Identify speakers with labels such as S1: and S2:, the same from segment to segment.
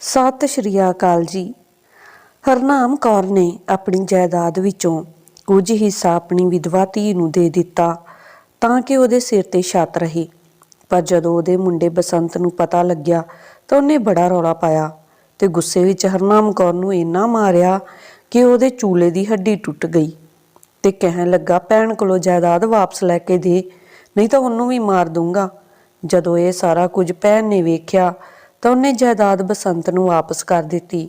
S1: ਸਤਿ ਸ਼੍ਰੀ ਅਕਾਲ ਜੀ। ਹਰਨਾਮ ਕੌਰ ਨੇ ਆਪਣੀ ਜਾਇਦਾਦ ਵਿੱਚੋਂ ਕੁਝ ਹਿੱਸਾ ਆਪਣੀ ਵਿਧਵਾ ਧੀ ਨੂੰ ਦੇ ਦਿੱਤਾ ਤਾਂ ਕਿ ਉਹਦੇ ਸਿਰ ਤੇ ਛੱਤ ਰਹੇ। ਪਰ ਜਦੋਂ ਉਹਦੇ ਮੁੰਡੇ ਬਸੰਤ ਨੂੰ ਪਤਾ ਲੱਗਿਆ ਤਾਂ ਉਹਨੇ ਬੜਾ ਰੌਲਾ ਪਾਇਆ ਤੇ ਗੁੱਸੇ ਵਿੱਚ ਹਰਨਾਮ ਕੌਰ ਨੂੰ ਇੰਨਾ ਮਾਰਿਆ ਕਿ ਉਹਦੇ ਚੂਲੇ ਦੀ ਹੱਡੀ ਟੁੱਟ ਗਈ ਤੇ ਕਹਿਣ ਲੱਗਾ, ਭੈਣ ਕੋਲੋਂ ਜਾਇਦਾਦ ਵਾਪਸ ਲੈ ਕੇ ਦੇ, ਨਹੀਂ ਤਾਂ ਉਹਨੂੰ ਵੀ ਮਾਰ ਦੂੰਗਾ ਜਦੋਂ ਇਹ ਸਾਰਾ ਕੁਝ ਭੈਣ ਨੇ ਵੇਖਿਆ ਤਾਂ ਉਹਨੇ ਜਾਇਦਾਦ ਬਸੰਤ ਨੂੰ ਵਾਪਸ ਕਰ ਦਿੱਤੀ